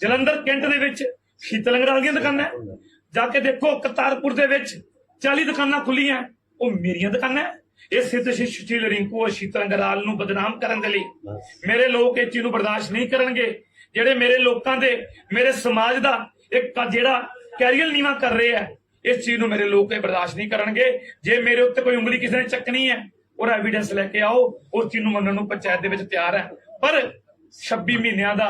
ਜਲੰਧਰ, ਕੈਂਟ ਦੇ ਵਿੱਚ ਸ਼ੀਤਲ ਅੰਗਰਾਲ ਦੀਆਂ ਦੁਕਾਨਾਂ ਜਾ ਕੇ ਦੇਖੋ, ਕਰਤਾਰਪੁਰ ਦੇ ਵਿੱਚ 40 ਦੁਕਾਨਾਂ ਖੁੱਲੀਆਂ, ਉਹ ਮੇਰੀਆਂ ਦੁਕਾਨਾਂ ਹੈ? ਇਹ ਸਿੱਧ ਸ਼ਿਸ਼ਟੀਲ ਰਿੰਕੂ ਔਰ ਸ਼ੀਤਲ ਅੰਗਰਾਲ ਨੂੰ ਬਦਨਾਮ ਕਰਨ ਦੇ ਲਈ ਮੇਰੇ ਲੋਕ ਇਹ ਚੀਜ਼ ਨੂੰ ਬਰਦਾਸ਼ਤ ਨਹੀਂ ਕਰਨਗੇ। ਜਿਹੜੇ ਮੇਰੇ ਲੋਕਾਂ ਦੇ ਮੇਰੇ ਸਮਾਜ ਦਾ ਇੱਕ ਜਿਹੜਾ ਕੈਰੀਅਰ ਨੀਵਾ ਕਰ ਰਹੇ ਆ ਇਸ ਚੀਜ਼ ਨੂੰ ਮੇਰੇ ਲੋਕ ਇਹ ਬਰਦਾਸ਼ਤ ਨਹੀਂ ਕਰਨਗੇ। ਜੇ ਮੇਰੇ ਉੱਤੇ ਕੋਈ ਉਂਗਲੀ ਕਿਸੇ ਨੇ ਚੱਕਣੀ ਹੈ ਉਹਦਾ ਐਵੀਡੈਂਸ ਲੈ ਕੇ ਆਓ ਉਸ ਚੀਜ਼ ਨੂੰ ਮੰਨਣ ਨੂੰ ਪੰਚਾਇਤ ਦੇ ਵਿੱਚ ਤਿਆਰ ਹੈ। ਪਰ 26 ਮਹੀਨਿਆਂ ਦਾ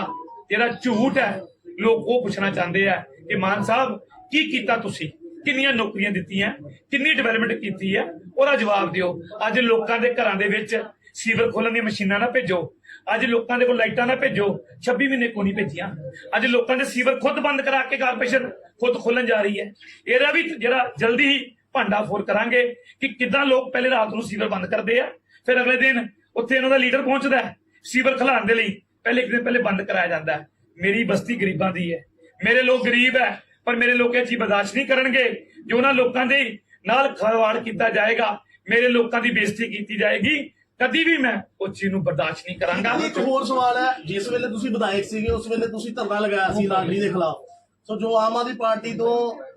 ਜਿਹੜਾ ਝੂਠ ਹੈ ਲੋਕ ਉਹ ਪੁੱਛਣਾ ਚਾਹੁੰਦੇ ਆ ਕਿ ਮਾਨ ਸਾਹਿਬ ਕੀ ਕੀਤਾ ਤੁਸੀਂ? ਕਿੰਨੀਆਂ ਨੌਕਰੀਆਂ ਦਿੱਤੀਆਂ, ਕਿੰਨੀ ਡਿਵੈਲਪਮੈਂਟ ਕੀਤੀ ਹੈ ਉਹਦਾ ਜਵਾਬ ਦਿਓ। ਅੱਜ ਲੋਕਾਂ ਦੇ ਘਰਾਂ ਦੇ ਵਿੱਚ ਸੀਵਰ ਖੋਲਣ ਦੀਆਂ ਮਸ਼ੀਨਾਂ ਨਾ ਭੇਜੋ। ਅੱਜ ਲੋਕਾਂ ਦੇ ਕੋਲ ਲਾਈਟਾਂ ਨਾ ਭੇਜੋ 26 ਮਹੀਨੇ ਕੋਈ ਨਹੀਂ ਭੇਜੀਆਂ? ਅੱਜ ਲੋਕਾਂ ਦੇ ਸੀਵਰ ਖੁਦ ਬੰਦ ਕਰਾ ਕੇ ਕਾਰਪੋਰੇਸ਼ਨ ਖੁਦ ਖੋਲਣ ਜਾ ਰਹੀ ਹੈ। ਇਹਦਾ ਵੀ ਜਿਹੜਾ ਜਲਦੀ ਹੀ ਭਾਂਡਾ ਫੋਰ ਕਰਾਂਗੇ ਕਿ ਕਿੱਦਾਂ ਲੋਕ ਪਹਿਲੇ ਰਾਤ ਨੂੰ ਸੀਵਰ ਬੰਦ ਕਰਦੇ ਆ, ਫਿਰ ਅਗਲੇ ਦਿਨ ਉੱਥੇ ਇਹਨਾਂ ਦਾ ਲੀਡਰ ਪਹੁੰਚਦਾ ਸੀਵਰ ਖਲਾਉਣ ਦੇ ਲਈ ਪਹਿਲੇ ਇੱਕ ਦਿਨ ਪਹਿਲੇ ਬੰਦ ਕਰਾਇਆ ਜਾਂਦਾ ਮੇਰੀ ਬਸਤੀ ਗਰੀਬਾਂ ਦੀ ਹੈ। ਮੇਰੇ ਲੋਕ ਗਰੀਬ ਹੈ। ਪਰ ਮੇਰੇ ਲੋਕ ਇਹ ਚੀਜ਼ ਬਰਦਾਸ਼ਤ ਨਹੀਂ ਕਰਨਗੇ ਜੋ ਉਹਨਾਂ ਲੋਕਾਂ ਦੇ ਨਾਲ ਖਲਵਾੜ ਕੀਤਾ ਜਾਏਗਾ। ਮੇਰੇ ਲੋਕਾਂ ਦੀ ਬੇਇੱਜ਼ਤੀ ਕੀਤੀ ਜਾਏਗੀ। ਕਦੀ ਵੀ ਮੈਂ ਉਸ ਚੀਜ਼ ਨੂੰ ਬਰਦਾਸ਼ਤ ਨਹੀਂ ਕਰਾਂਗਾ। ਇੱਕ ਹੋਰ ਸਵਾਲ ਹੈ ਜਿਸ ਵੇਲੇ ਤੁਸੀਂ ਵਿਧਾਇਕ ਸੀਗੇ ਉਸ ਵੇਲੇ ਤੁਸੀਂ ਧਰਨਾ ਲਗਾਇਆ ਸੀ ਲਾਟਰੀ ਦੇ ਖਿਲਾਫ। ਸੋ ਜੋ ਆਮ ਆਦਮੀ ਪਾਰਟੀ ਤੋਂ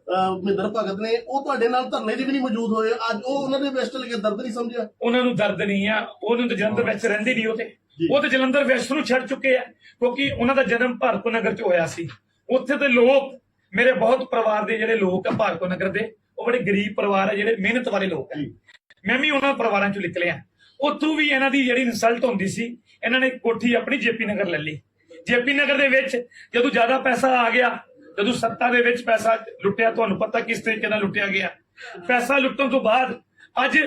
ਮਹਿੰਦਰ ਭਗਤ ਨੇ ਉਹ ਤੁਹਾਡੇ ਨਾਲ ਧਰਨੇ 'ਤੇ ਵੀ ਨਹੀਂ ਮੌਜੂਦ ਹੋਏ। ਅੱਜ ਉਹ ਉਹਨਾਂ ਦੇ ਵੈਸਟ ਕੇ ਦਰਦ ਨਹੀਂ ਸਮਝਿਆ? ਉਹਨਾਂ ਨੂੰ ਦਰਦ ਨਹੀਂ ਆ। ਉਹਨੂੰ ਤਾਂ ਜਲੰਧਰ ਵਿੱਚ ਰਹਿੰਦੇ ਨਹੀਂ ਉਹ ਤੇ। ਉਹ ਤੇ ਜਲੰਧਰ ਵੈਸਟ ਨੂੰ ਛੱਡ ਚੁੱਕੇ ਆ ਕਿਉਂਕਿ ਉਹਨਾਂ ਦਾ ਜਨਮ ਭਾਰਤੋ ਨਗਰ ਚ ਹੋਇਆ ਸੀ। ਉੱਥੇ ਦੇ ਲੋਕ ਮੇਰੇ ਬਹੁਤ ਪਰਿਵਾਰ ਦੇ ਜਿਹੜੇ ਲੋਕ ਆ ਭਾਰਤੋ ਨਗਰ ਦੇ ਉਹ ਬੜੇ ਗਰੀਬ ਪਰਿਵਾਰ ਆ ਜਿਹੜੇ ਮਿਹਨਤ ਵਾਲੇ ਲੋਕ ਆ। ਮੈਂ ਵੀ ਉਹਨਾਂ ਪਰਿਵਾਰਾਂ ਚੋਂ ਨਿਕਲਿਆ। ਉੱਥੋਂ ਵੀ ਇਹਨਾਂ ਦੀ ਜਿਹੜੀ ਇਨਸਲਟ ਹੁੰਦੀ ਸੀ ਇਹਨਾਂ ਨੇ ਕੋਠੀ ਆਪਣੀ ਜੇਪੀ ਨਗਰ ਲੈ ਲਈ। ਜੇਪੀ ਨਗਰ ਦੇ ਵਿੱਚ ਜਦੋਂ ਜ਼ਿਆਦਾ ਪੈਸਾ ਆ ਗਿਆ ਜਦੋਂ ਸੱਤਾ ਦੇ ਵਿੱਚ ਪੈਸਾ ਲੁੱਟਿਆ ਤੁਹਾਨੂੰ ਪਤਾ ਕਿਸ ਤਰੀਕੇ ਨਾਲ ਲੁੱਟਿਆ ਗਿਆ। ਪੈਸਾ ਲੁੱਟਣ ਤੋਂ ਬਾਅਦ ਅੱਜ